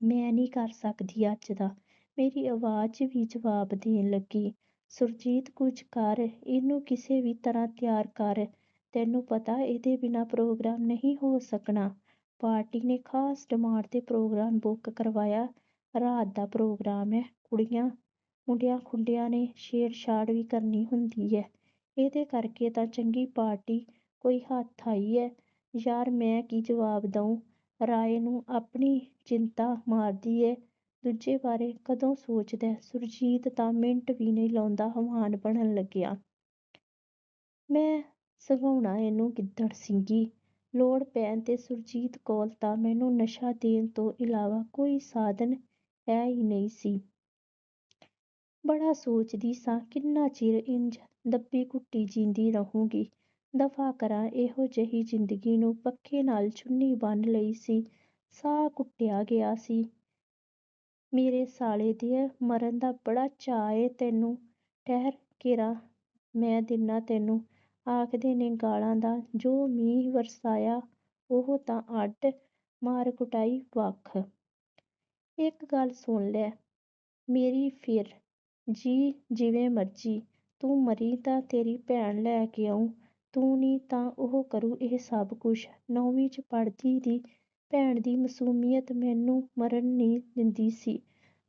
ਮੈਂ ਨਹੀਂ ਕਰ ਸਕਦੀ ਅੱਜ ਦਾ। ਮੇਰੀ ਆਵਾਜ਼ ਵੀ ਜਵਾਬ ਦੇਣ ਲੱਗੀ। ਸੁਰਜੀਤ ਕੁਝ ਕਰ, ਇਹਨੂੰ ਕਿਸੇ ਵੀ ਤਰ੍ਹਾਂ ਤਿਆਰ ਕਰ। ਤੈਨੂੰ ਪਤਾ ਇਹਦੇ ਬਿਨਾਂ ਪ੍ਰੋਗਰਾਮ ਨਹੀਂ ਹੋ ਸਕਣਾ। ਪਾਰਟੀ ਨੇ ਖਾਸ ਡਿਮਾਂਡ ਤੇ ਪ੍ਰੋਗਰਾਮ ਬੁੱਕ ਕਰਵਾਇਆ। ਰਾਤ ਦਾ ਪ੍ਰੋਗਰਾਮ ਐ, ਕੁੜੀਆਂ ਮੁੰਡਿਆਂ-ਖੁੰਡਿਆਂ ਨੇ ਛੇੜ-ਛਾੜ ਵੀ ਕਰਨੀ ਹੁੰਦੀ ਐ। ਇਹਦੇ ਕਰਕੇ ਤਾਂ ਚੰਗੀ ਪਾਰਟੀ ਕੋਈ ਹੱਥ ਆਈ ਐ। ਯਾਰ ਮੈਂ ਕੀ ਜਵਾਬ ਦਊਂ। ਰਾਏ ਨੂੰ ਆਪਣੀ ਚਿੰਤਾ ਮਾਰਦੀ ਏ, ਦੂਜੇ ਬਾਰੇ ਕਦੋਂ ਸੋਚਦੈ। ਸੁਰਜੀਤ ਤਾਂ ਮਿੰਟ ਵੀ ਨਹੀਂ ਲਾਉਂਦਾ ਹਵਾਨ ਬਣਨ ਲੱਗਿਆ। ਮੈਂ ਸੰਘਾਉਣਾ ਇਹਨੂੰ ਗਿੱਦੜ ਸਿੰਘੀ। ਲੋੜ ਪੈਣ ਤੇ ਸੁਰਜੀਤ ਕੋਲ ਤਾਂ ਮੈਨੂੰ ਨਸ਼ਾ ਦੇਣ ਤੋਂ ਇਲਾਵਾ ਕੋਈ ਸਾਧਨ ਹੈ ਹੀ ਨਹੀਂ ਸੀ। ਬੜਾ ਸੋਚਦੀ ਸਾਂ, ਕਿੰਨਾ ਚਿਰ ਇੰਜ ਦੱਬੀ-ਘੁੱਟੀ ਜੀਂਦੀ ਰਹੂੰਗੀ। ਦਫ਼ਾ ਕਰਾਂ, ਇਹੋ ਜਿਹੀ ਜ਼ਿੰਦਗੀ ਨੂੰ। ਪੱਖੇ ਨਾਲ ਚੁੰਨੀ ਬੰਨ੍ਹ ਲਈ ਸੀ। ਸਾਹ ਘੁੱਟਿਆ ਗਿਆ ਸੀ। ਮੇਰੇ ਸਾਲੇ ਦੇ ਮਰਨ ਦਾ ਬੜਾ ਚਾਅ ਏ ਤੈਨੂੰ। ਠਹਿਰ ਕੇਰਾਂ ਮੈਂ ਦਿੰਨਾਂ ਤੈਨੂੰ। ਆਖਦੇ ਨੇ ਗਾਲਾਂ ਦਾ ਜੋ ਮੀਂਹ ਵਰਸਾਇਆ ਉਹ ਤਾਂ ਅੱਡ, ਮਾਰ-ਕੁਟਾਈ ਵੱਖ। ਇੱਕ ਗੱਲ ਸੁਣ ਲੈ ਮੇਰੀ ਫਿਰ ਜੀ ਜਿਵੇਂ ਮਰਜ਼ੀ। ਤੂੰ ਮਰ੍ਹੀ ਤਾਂ ਤੇਰੀ ਭੈਣ ਲੈ ਕੇ ਆਊਂ। ਤੂੰ ਨੀ ਤਾਂ ਉਹ ਕਰੂ ਇਹ ਸਭ ਕੁਛ ਨੌਵੀਂ 'ਚ ਪੜ੍ਹਦੀ ਦੀ ਭੈਣ ਦੀ ਮਾਸੂਮੀਅਤ ਮੈਨੂੰ ਮਰਨ ਨਹੀਂ ਦਿੰਦੀ ਸੀ।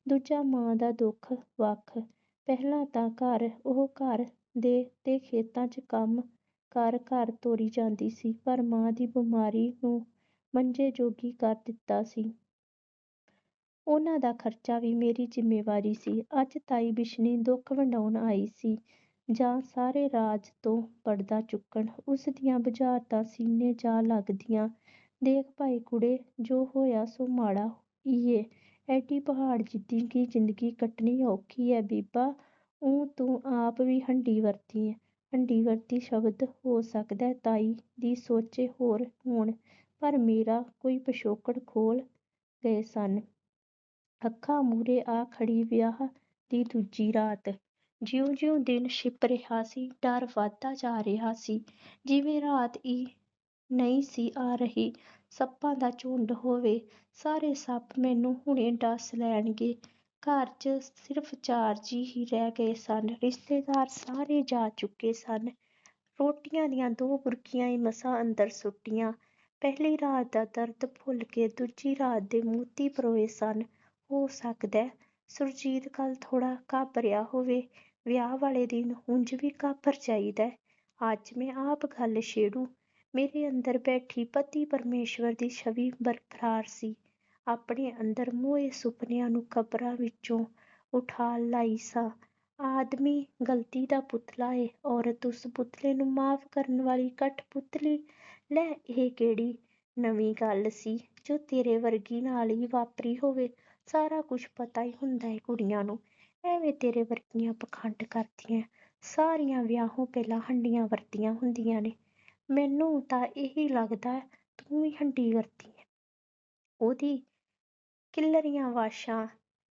ਦੂਜਾ ਮਾਂ ਦਾ ਦੁੱਖ ਵੱਖ। ਪਹਿਲਾਂ ਤਾਂ ਘਰ ਉਹ ਘਰ ਦੇ ਤੇ ਖੇਤਾਂ 'ਚ ਕੰਮ ਕਰ ਘਰ ਤੋਰੀ ਜਾਂਦੀ ਸੀ, ਪਰ ਮਾਂ ਦੀ ਬਿਮਾਰੀ ਨੂੰ ਮੰਜੇ ਜੋਗੀ ਕਰ ਦਿੱਤਾ ਸੀ। ਉਹਨਾਂ ਦਾ ਖ਼ਰਚਾ ਵੀ ਮੇਰੀ ਜ਼ਿੰਮੇਵਾਰੀ ਸੀ। ਅੱਜ ਤਾਈ ਬਿਸ਼ਨੀ ਦੁੱਖ ਵੰਡਾਉਣ ਆਈ ਸੀ ਜਾਂ ਸਾਰੇ ਰਾਜ ਤੋਂ ਪਰਦਾ ਚੁੱਕਣ। ਉਸ ਉਸਦੀਆਂ ਬੁਝਾਰਤਾਂ ਸੀਨੇ ਜਾ ਲੱਗਦੀਆਂ। ਦੇਖ ਭਾਈ ਕੁੜੇ ਜੋ ਹੋਇਆ ਸੋ ਮਾੜਾ ਈ ਏ। ਐਡੀ ਪਹਾੜ ਜਿੱਡੀ ਜ਼ਿੰਦਗੀ ਕੱਟਣੀ ਔਖੀ ਐ ਬੀਬਾ। ਊਂ ਤੂੰ ਆਪ ਵੀ ਹੰਢੀ ਵਰਤੀ ਐਂ। ਹੰਢੀ ਵਰਤੀ ਸ਼ਬਦ ਹੋ ਸਕਦੈ ਤਾਈ ਦੀ ਸੋਚੇ ਹੋਰ ਹੋਣ, ਪਰ ਮੇਰਾ ਕੋਈ ਪਿਛੋਕੜ ਖੋਲ੍ਹ ਗਏ ਸਨ। ਅੱਖਾਂ ਮੂਹਰੇ ਆ ਖੜੀ ਵਿਆਹ ਦੀ ਦੂਜੀ ਰਾਤ। ਜਿਉਂ-ਜਿਉਂ ਦਿਨ ਛਿਪ ਰਿਹਾ ਸੀ, ਡਰ ਵਧਦਾ ਜਾ ਰਿਹਾ ਸੀ। ਜਿਵੇਂ ਰਾਤ ਈ ਨਹੀਂ ਸੀ ਆ ਰਹੀ, ਸੱਪਾਂ ਦਾ ਝੁੰਡ ਹੋਵੇ। ਸਾਰੇ ਸੱਪ ਮੈਨੂੰ ਹੁਣੇ ਡੱਸ ਲੈਣਗੇ। ਘਰ 'ਚ ਸਿਰਫ਼ ਚਾਰ ਜੀਅ ਹੀ ਰਹਿ ਗਏ ਸਨ। ਰਿਸ਼ਤੇਦਾਰ ਸਾਰੇ ਜਾ ਚੁੱਕੇ ਸਨ। ਰੋਟੀਆਂ ਦੀਆਂ ਦੋ ਬੁਰਕੀਆਂ ਈ ਮਸਾਂ ਅੰਦਰ ਸੁੱਟੀਆਂ। ਪਹਿਲੀ ਰਾਤ ਦਾ ਦਰਦ ਭੁੱਲ ਕੇ ਦੂਜੀ ਰਾਤ ਦੇ ਮੋਤੀ ਪਰੋਏ ਸਨ। ਹੋ ਸਕਦੈ ਸੁਰਜੀਤ ਕੱਲ੍ਹ ਥੋੜ੍ਹਾ ਘਾਬਰਿਆ ਹੋਵੇ। ਵਿਆਹ ਵਾਲੇ ਦਿਨ ਉਂਜ ਵੀ ਘਾਬਰ ਜਾਈਦੈ। ਅੱਜ ਮੈਂ ਆਪ ਗੱਲ ਛੇੜੂੰ। ਮੇਰੇ ਅੰਦਰ ਬੈਠੀ ਪਤੀ ਪਰਮੇਸ਼ਵਰ ਦੀ ਛਵੀ ਬਰਕਰਾਰ ਸੀ। ਆਪਣੇ ਅੰਦਰ ਮੋਏ ਸੁਪਨਿਆਂ ਨੂੰ ਕਬਰਾਂ ਵਿੱਚੋਂ ਉਠਾ ਲਾਈ ਸਾਂ। ਆਦਮੀ ਗ਼ਲਤੀ ਦਾ ਪੁਤਲਾ ਏ, ਔਰਤ ਉਸ ਪੁਤਲੇ ਨੂੰ ਮਾਫ਼ ਕਰਨ ਵਾਲੀ ਕਠਪੁਤਲੀ। ਲੈ ਇਹ ਕਿਹੜੀ ਨਵੀਂ ਗੱਲ ਸੀ ਜੋ ਤੇਰੇ ਵਰਗੀ ਨਾਲ ਈ ਵਾਪਰੀ ਹੋਵੇ। ਸਾਰਾ ਕੁਝ ਪਤਾ ਈ ਹੁੰਦਾ ਏ ਕੁੜੀਆਂ ਨੂੰ। ਐਵੇਂ ਤੇਰੇ ਵਰਗੀਆਂ ਪਖੰਡ ਕਰਦੀਆਂ। ਸਾਰੀਆਂ ਵਿਆਹੋਂ ਪਹਿਲਾਂ ਹੰਢੀਆਂ ਵਰਤੀਆਂ ਹੁੰਦੀਆਂ ਨੇ। ਮੈਨੂੰ ਤਾਂ ਇਹੀ ਲੱਗਦਾ ਤੂੰ ਵੀ ਹੰਢੀ ਵਰਤੀ ਐਂ। ਉਹਦੀ ਕਿੱਲਰੀਆਂ ਵਾਸ਼ਾਂ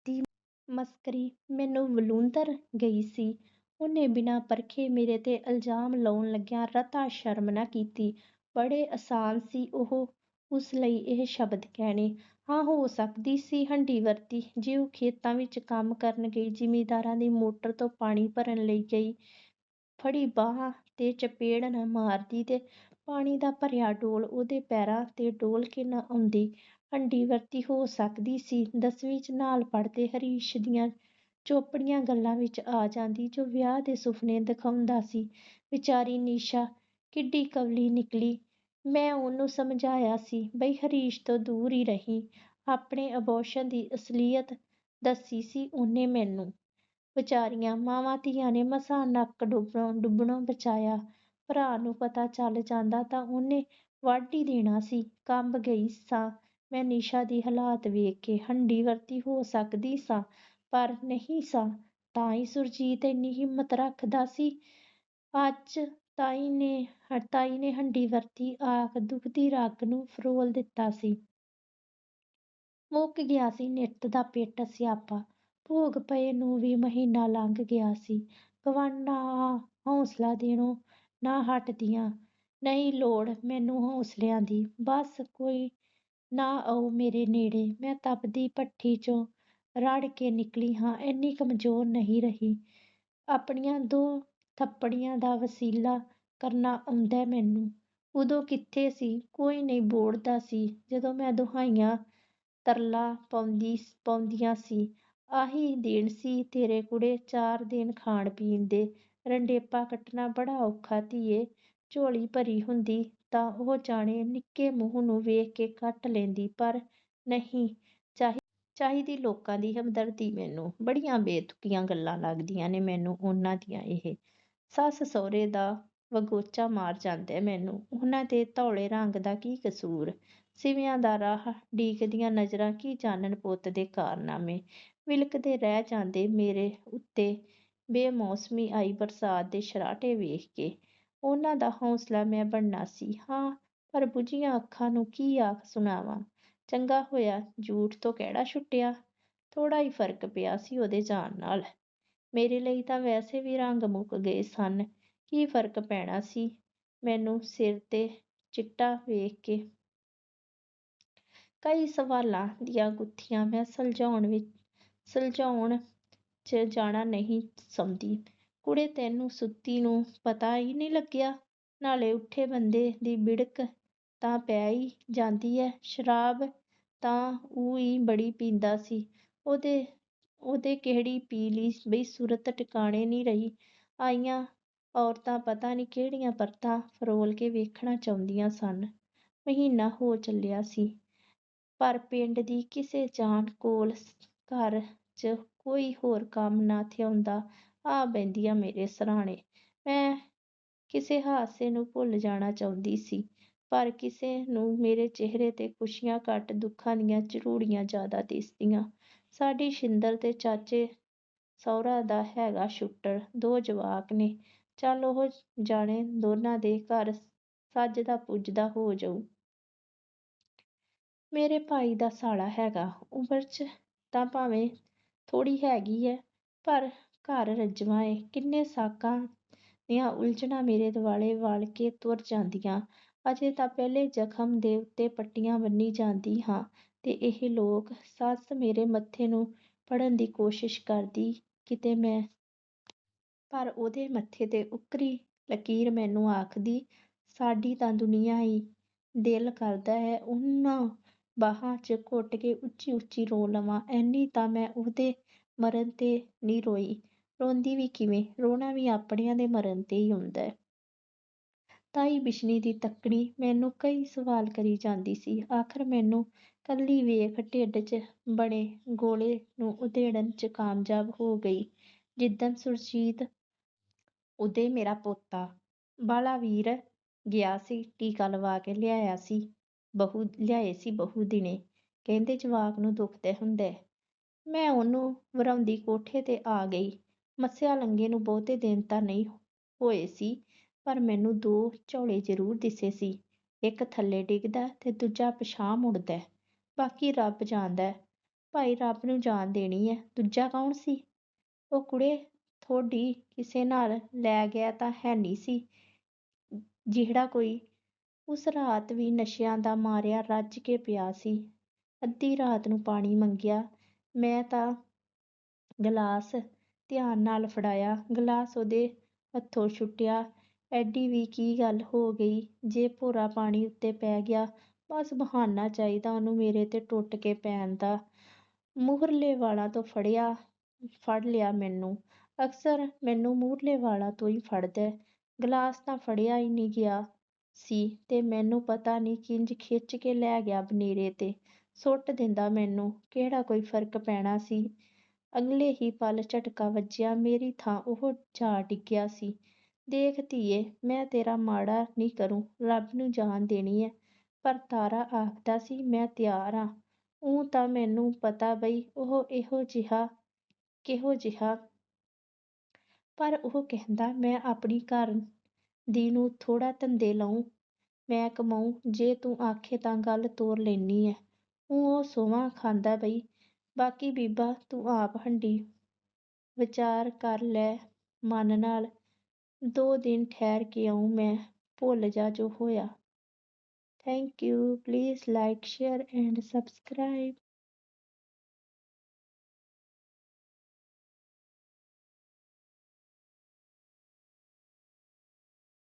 ਦੀ ਮਸਕਰੀ ਮੈਨੂੰ ਵਲੂੰਧਰ ਗਈ ਸੀ। ਉਹਨੇ ਬਿਨਾਂ ਪਰਖੇ ਮੇਰੇ 'ਤੇ ਇਲਜ਼ਾਮ ਲਾਉਣ ਲੱਗਿਆਂ ਰਤਾ ਸ਼ਰਮ ਨਾ ਕੀਤੀ। ਬੜੇ ਆਸਾਨ ਸੀ ਉਹ ਉਸ ਲਈ ਇਹ ਸ਼ਬਦ ਕਹਿਣੇ। ਹਾਂ, ਹੋ ਸਕਦੀ ਸੀ ਹੰਢੀ ਵਰਤੀ, ਜੇ ਉਹ ਖੇਤਾਂ ਵਿੱਚ ਕੰਮ ਕਰਨ ਗਈ, ਜ਼ਿਮੀਂਦਾਰਾਂ ਦੀ ਮੋਟਰ ਤੋਂ ਪਾਣੀ ਭਰਨ ਲਈ ਗਈ ਫੜੀ ਬਾਂਹ 'ਤੇ ਚਪੇੜ ਨਾ ਮਾਰਦੀ ਤੇ ਪਾਣੀ ਦਾ ਭਰਿਆ ਡੋਲ ਉਹਦੇ ਪੈਰਾਂ 'ਤੇ ਡੋਲ ਕੇ ਨਾ ਆਉਂਦੀ। ਹੰਢੀ ਹੋ ਸਕਦੀ ਸੀ ਦਸਵੀਂ 'ਚ ਨਾਲ ਪੜ੍ਹਦੇ ਹਰੀਸ਼ ਦੀਆਂ ਚੋਪੜੀਆਂ ਗੱਲਾਂ ਵਿੱਚ ਆ ਜਾਂਦੀ, ਜੋ ਵਿਆਹ ਦੇ ਸੁਫ਼ਨੇ ਦਿਖਾਉਂਦਾ ਸੀ। ਵਿਚਾਰੀ ਨਿਸ਼ਾ ਕਿੱਡੀ ਕਵਲੀ ਨਿਕਲੀ। ਮੈਂ ਉਹਨੂੰ ਸਮਝਾਇਆ ਸੀ, ਬਈ ਹਰੀਸ਼ ਤੋਂ ਦੂਰ ਈ ਰਹੀਂ। ਆਪਣੇ ਅਬੋਰਸ਼ਨ ਦੀ ਅਸਲੀਅਤ ਦੱਸੀ ਸੀ ਉਹਨੇ ਮੈਨੂੰ। ਵਿਚਾਰੀਆਂ ਮਾਵਾਂ ਧੀਆਂ ਨੇ ਮਸਾਂ ਨੱਕ ਡੁੱਬਣੋਂ ਬਚਾਇਆ। ਭਰਾ ਨੂੰ ਪਤਾ ਚੱਲ ਜਾਂਦਾ ਤਾਂ ਉਹਨੇ ਵੱਢ ਈ ਦੇਣਾ ਸੀ। ਕੰਬ ਗਈ ਸਾਂ ਮੈਂ ਨਿਸ਼ਾ ਦੀ ਹਾਲਤ ਵੇਖ ਕੇ। ਹੰਢੀ ਵਰਤੀ ਹੋ ਸਕਦੀ ਸਾਂ, ਪਰ ਨਹੀਂ ਸਾਂ ਤਾਂ ਈ ਸੁਰਜੀਤ ਏਨੀ ਹਿੰਮਤ ਰੱਖਦਾ ਸੀ। ਅੱਜ ਤਾਈ ਨੇ ਹੰਢੀ ਵਰਤੀ, ਆਖ ਦੁਖਦੀ ਰੱਗ ਨੂੰ ਫਰੋਲ ਦਿੱਤਾ ਸੀ। ਮੁੱਕ ਗਿਆ ਸੀ ਨਿੱਤ ਦਾ ਪਿੱਟ ਸਿਆਪਾ। ਭੋਗ ਪਏ ਨੂੰ ਵੀ ਮਹੀਨਾ ਲੰਘ ਗਿਆ ਸੀ। ਗਵਾਂਢਣਾਂ ਹੌਸਲਾ ਦੇਣੋਂ ਨਾ ਹਟਦੀਆਂ। ਨਹੀਂ ਲੋੜ ਮੈਨੂੰ ਹੌਸਲਿਆਂ ਦੀ। ਬੱਸ ਕੋਈ ਨਾ ਆਓ ਮੇਰੇ ਨੇੜੇ। ਮੈਂ ਤਪਦੀ ਭੱਠੀ 'ਚੋਂ ਰੜ ਕੇ ਨਿਕਲੀ ਹਾਂ ਏਨੀ ਕਮਜ਼ੋਰ ਨਹੀਂ ਰਹੀ। ਆਪਣੀਆਂ ਦੋ ਥੱਪੜੀਆਂ ਦਾ ਵਸੀਲਾ ਕਰਨਾ ਆਉਂਦੈ ਮੈਨੂੰ। ਉਦੋਂ ਕਿੱਥੇ ਸੀ ਕੋਈ ਨਹੀਂ ਬੋੜਦਾ ਸੀ ਜਦੋਂ ਮੈਂ ਦੁਹਾਈਆਂ ਤਰਲਾ ਪਾਉਂਦੀਆਂ ਸੀ ਆਹੀ ਦਿਨ ਸੀ ਤੇਰੇ ਕੁੜੇ, ਚਾਰ ਦਿਨ ਖਾਣ ਪੀਣ ਦੇ। ਰੰਡੇਪਾ ਕੱਟਣਾ ਬੜਾ ਔਖਾ ਧੀਏ। ਝੋਲੀ ਭਰੀ ਹੁੰਦੀ ਤਾਂ ਉਹ ਜਾਣੇ ਨਿੱਕੇ ਮੂੰਹ ਨੂੰ ਵੇਖ ਕੇ ਕੱਟ ਲੈਂਦੀ, ਪਰ ਨਹੀਂ ਚਾਹੀਦੀ ਲੋਕਾਂ ਦੀ ਹਮਦਰਦੀ ਮੈਨੂੰ। ਬੜੀਆਂ ਬੇਤੁਕੀਆਂ ਗੱਲਾਂ ਲੱਗਦੀਆਂ ਨੇ ਮੈਨੂੰ ਉਹਨਾਂ ਦੀਆਂ ਇਹ। ਸੱਸ ਸਹੁਰੇ ਦਾ ਵਗੋਚਾ ਮਾਰ ਜਾਂਦੈ ਮੈਨੂੰ। ਉਹਨਾਂ ਦੇ ਧੌਲੇ ਰੰਗ ਦਾ ਕੀ ਕਸੂਰ। ਸਿਵਿਆਂ ਦਾ ਰਾਹ ਡੀਕਦੀਆਂ ਨਜ਼ਰਾਂ ਕੀ ਜਾਣਨ ਪੁੱਤ ਦੇ ਕਾਰਨਾਮੇ। ਵਿਲਕਦੇ ਰਹਿ ਜਾਂਦੇ ਮੇਰੇ ਉੱਤੇ ਬੇਮੌਸਮੀ ਆਈ ਬਰਸਾਤ ਦੇ ਸ਼ਰਾਟੇ ਵੇਖ ਕੇ। ਉਹਨਾਂ ਦਾ ਹੌਸਲਾ ਮੈਂ ਬਣਨਾ ਸੀ। ਹਾਂ, ਪਰ ਬੁੱਝੀਆਂ ਅੱਖਾਂ ਨੂੰ ਕੀ ਆਖ ਸੁਣਾਵਾਂ। ਚੰਗਾ ਹੋਇਆ ਜੂਠ ਤੋਂ ਕਿਹੜਾ ਛੁੱਟਿਆ। ਥੋੜ੍ਹਾ ਈ ਫ਼ਰਕ ਪਿਆ ਸੀ ਉਹਦੇ ਜਾਣ ਨਾਲ। ਮੇਰੇ ਲਈ ਤਾਂ ਵੈਸੇ ਵੀ ਰੰਗ ਮੁੱਕ ਗਏ ਸਨ। ਕੀ ਫ਼ਰਕ ਪੈਣਾ ਸੀ ਮੈਨੂੰ ਸਿਰ 'ਤੇ ਚਿੱਟਾ ਵੇਖ ਕੇ। ਕਈ ਸਵਾਲਾਂ ਦੀਆਂ ਗੁੱਥੀਆਂ ਮੈਂ ਸੁਲਝਾਉਣ ਵਿੱਚ ਸੁਲਝਾਉਣ 'ਚ ਜਾਣਾ ਨਹੀਂ ਚਾਹੁੰਦੀ। ਕੁੜੇ ਤੈਨੂੰ ਸੁੱਤੀ ਨੂੰ ਪਤਾ ਈ ਨਹੀਂ ਲੱਗਿਆ। ਨਾਲੇ ਉੱਠੇ ਬੰਦੇ ਦੀ ਬਿੜਕ ਤਾਂ ਪੈ ਈ ਜਾਂਦੀ ਐ। ਸ਼ਰਾਬ ਤਾਂ ਊਂ ਈ ਬੜੀ ਪੀਂਦਾ ਸੀ। ਉਹਦੇ ਕਿਹੜੀ ਪੀ ਲਈ ਬਈ ਸੁਰਤ ਟਿਕਾਣੇ ਨਹੀਂ ਰਹੀ। ਆਈਆਂ ਔਰਤਾਂ ਪਤਾ ਨਹੀਂ ਕਿਹੜੀਆਂ ਪਰਤਾਂ ਫਰੋਲ ਕੇ ਵੇਖਣਾ ਚਾਹੁੰਦੀਆਂ ਸਨ। ਮਹੀਨਾ ਹੋ ਚੱਲਿਆ ਸੀ ਪਰ ਪਿੰਡ ਦੀ ਕਿਸੇ ਜਾਣ ਕੋਲ ਘਰ 'ਚ ਕੋਈ ਹੋਰ ਕੰਮ ਨਾ ਥਿਆਉਂਦਾ ਆ ਬਹਿੰਦੀਆਂ ਮੇਰੇ ਸਰ੍ਹਾਣੇ। ਮੈਂ ਕਿਸੇ ਹਾਦਸੇ ਨੂੰ ਭੁੱਲ ਜਾਣਾ ਚਾਹੁੰਦੀ ਸੀ, ਪਰ ਕਿਸੇ ਨੂੰ ਮੇਰੇ ਚਿਹਰੇ 'ਤੇ ਖੁਸ਼ੀਆਂ ਘੱਟ, ਦੁੱਖਾਂ ਦੀਆਂ ਝਰੂੜੀਆਂ ਜ਼ਿਆਦਾ ਦਿਸਦੀਆਂ। ਸਾਡੀ ਛਿੰਦਰ ਤੇ ਚਾਚੇ ਸਹੁਰਾ ਦਾ ਹੈਗਾ ਛੁੱਟੜ। ਦੋ ਜਵਾਕ ਨੇ। ਚੱਲ ਉਹ ਜਾਣੇ ਦੋਨਾਂ ਦੇ ਘਰ ਸੱਜਦਾ ਪੁੱਜਦਾ ਹੋ ਜਾਊ। ਮੇਰੇ ਭਾਈ ਦਾ ਸਾਲਾ ਹੈਗਾ। ਉਮਰ 'ਚ ਤਾਂ ਭਾਵੇਂ ਥੋੜ੍ਹੀ ਹੈਗੀ ਹੈ, ਪਰ ਘਰ ਰੱਜਵਾਂ ਏ। ਕਿੰਨੇ ਸਾਕਾਂ ਦੀਆਂ ਉਲਝਣਾਂ ਮੇਰੇ ਦੁਆਲੇ ਵਲ ਕੇ ਤੁਰ ਜਾਂਦੀਆਂ। ਅਜੇ ਤਾਂ ਪਹਿਲੇ ਜ਼ਖ਼ਮ ਦੇ ਉੱਤੇ ਪੱਟੀਆਂ ਬੰਨੀ ਜਾਂਦੀ ਹਾਂ ਤੇ ਇਹ ਲੋਕ ਸੱਸ ਮੇਰੇ ਮੱਥੇ ਨੂੰ ਫੜਨ ਦੀ ਕੋਸ਼ਿਸ਼ ਕਰਦੀ ਕਿਤੇ ਮੈਂ ਪਰ ਉਹਦੇ ਮੱਥੇ 'ਤੇ ਉੱਕਰੀ ਲਕੀਰ ਮੈਨੂੰ ਆਖਦੀ, ਸਾਡੀ ਤਾਂ ਦੁਨੀਆਂ ਈ। ਦਿਲ ਕਰਦਾ ਹੈ, ਉਹਨਾਂ ਬਾਹਾਂ 'ਚ ਘੁੱਟ ਕੇ ਉੱਚੀ ਉੱਚੀ ਰੋ ਲਵਾਂ। ਐਨੀ ਤਾਂ ਮੈਂ ਉਹਦੇ ਮਰਨ 'ਤੇ ਨੀ ਰੋਈ। ਰੋਂਦੀ ਵੀ ਕਿਵੇਂ। ਰੋਣਾ ਵੀ ਆਪਣਿਆਂ ਦੇ ਮਰਨ 'ਤੇ ਈ ਆਉਂਦੈ। ਤਾਈ ਬਿਸ਼ਨੀ ਦੀ ਤੱਕਣੀ ਮੈਨੂੰ ਕਈ ਸਵਾਲ ਕਰੀ ਜਾਂਦੀ ਸੀ। ਆਖ਼ਰ ਮੈਨੂੰ ਕੱਲੀ ਵੇਖ ਢਿੱਡ 'ਚ ਬਣੇ ਗੋਲੇ ਨੂੰ ਉਧੇੜਨ 'ਚ ਕਾਮਯਾਬ ਹੋ ਗਈ। ਜਿੱਦਣ ਸੁਰਜੀਤ ਉਦੇ ਮੇਰਾ ਪੋਤਾ, ਬਾਲਾ ਵੀਰ, ਗਿਆ ਸੀ, ਟੀਕਾ ਲਵਾ ਕੇ ਲਿਆਇਆ ਸੀ ਲਿਆਏ ਸੀ ਬਹੂ ਦਿਨੇ। ਕਹਿੰਦੇ ਜਵਾਕ ਨੂੰ ਦੁੱਖ ਦੁਖਦਾ ਹੁੰਦੈ। ਮੈਂ ਉਹਨੂੰ ਵਰਾਉਂਦੀ ਕੋਠੇ 'ਤੇ ਆ ਗਈ। ਮੱਸਿਆ ਲੰਘੇ ਨੂੰ ਬਹੁਤੇ ਦਿਨ ਤਾਂ ਨਹੀਂ ਹੋਏ ਸੀ, ਪਰ ਮੈਨੂੰ ਦੋ ਝੌਲੇ ਜ਼ਰੂਰ ਦਿਸੇ ਸੀ। ਇੱਕ ਥੱਲੇ ਡਿੱਗਦਾ ਤੇ ਦੂਜਾ ਪਿਛਾਂਹ ਮੁੜਦਾ। ਬਾਕੀ ਰੱਬ ਜਾਣਦੈ। ਭਾਈ ਰੱਬ ਨੂੰ ਜਾਨ ਦੇਣੀ ਐ ਦੂਜਾ ਕੌਣ ਸੀ ਉਹ ਕੁੜੇ ਥੋਡੀ ਕਿਸੇ ਨਾਲ ਲੈ ਗਿਆ ਤਾਂ ਹੈਨੀ ਸੀ ਜਿਹੜਾ ਕੋਈ ਉਸ ਰਾਤ ਵੀ ਨਸ਼ਿਆਂ ਦਾ ਮਾਰਿਆ ਰੱਜ ਕੇ ਪਿਆ ਸੀ। ਅੱਧੀ ਰਾਤ ਨੂੰ ਪਾਣੀ ਮੰਗਿਆ। ਮੈਂ ਤਾਂ ਗਲਾਸ ਧਿਆਨ ਨਾਲ ਫੜਾਇਆ। ਗਲਾਸ ਉਹਦੇ ਹੱਥੋਂ ਛੁੱਟਿਆ। ਐਡੀ ਵੀ ਕੀ ਗੱਲ ਹੋ ਗਈ? ਜੇ ਭੋਰਾ ਪਾਣੀ ਉੱਤੇ ਪੈ ਗਿਆ, ਬਸ ਬਹਾਨਾ ਚਾਹੀਦਾ ਉਹਨੂੰ ਮੇਰੇ ਤੇ ਟੁੱਟ ਕੇ ਪੈਣ ਦਾ। ਮੂਹਰਲੇ ਵਾਲਾ ਤੋਂ ਫੜਿਆ, ਫੜ ਲਿਆ ਮੈਨੂੰ। ਅਕਸਰ ਮੈਨੂੰ ਮੂਹਰਲੇ ਵਾਲਾ ਤੋਂ ਹੀ ਫੜਦਾ ਗਲਾਸ ਤਾਂ ਫੜਿਆ ਹੀ ਨਹੀਂ ਗਿਆ। ਸੀ ਤੇ ਮੈਨੂੰ ਪਤਾ ਨਹੀਂ ਕਿੰਜ ਖਿੱਚ ਕੇ ਲੈ ਗਿਆ ਬਨੇਰੇ ਤੇ। ਸੁੱਟ ਦਿੰਦਾ ਮੈਨੂੰ, ਕਿਹੜਾ ਕੋਈ ਫ਼ਰਕ ਪੈਣਾ ਸੀ? ਅਗਲੇ ਹੀ ਪਲ ਝਟਕਾ ਵੱਜਿਆ, ਮੇਰੀ ਥਾਂ ਉਹ ਜਾ ਡਿੱਗਿਆ ਸੀ। ਦੇਖ ਧੀਏ, ਮੈਂ ਤੇਰਾ ਮਾੜਾ ਨਹੀਂ ਕਰੂੰ, ਰੱਬ ਨੂੰ ਜਾਨ ਦੇਣੀ ਐ। ਪਰ ਤਾਰਾ ਆਖਦਾ ਸੀ, ਮੈਂ ਤਿਆਰ ਆਂ। ਊਂ ਤਾਂ ਮੈਨੂੰ ਪਤਾ ਬਈ, ਉਹ ਇਹੋ ਜਿਹਾ, ਕਿਹੋ ਜਿਹਾ। ਪਰ ਉਹ ਕਹਿੰਦਾ, ਮੈਂ ਆਪਣੀ ਘਰ ਦੀ ਨੂੰ ਥੋੜ੍ਹਾ ਧੰਦੇ ਲਾਊਂ, ਮੈਂ ਕਮਾਊਂ, ਜੇ ਤੂੰ ਆਖੇ ਤਾਂ ਗੱਲ ਤੋਰ ਲੈਨੀ ਐਂ। ਊਂ ਉਹ ਸਹੁੰ ਖਾਂਦਾ ਬਈ ਬਾਕੀ ਬੀਬਾ, ਤੂੰ ਆਪ ਹੰਢੀ ਵਿਚਾਰ ਕਰ ਲੈ ਮਨ ਨਾਲ। ਦੋ ਦਿਨ ਠਹਿਰ ਕੇ ਆਊਂ ਮੈਂ, ਭੁੱਲ ਜਾ ਜੋ ਹੋਇਆ। Thank you please like share and subscribe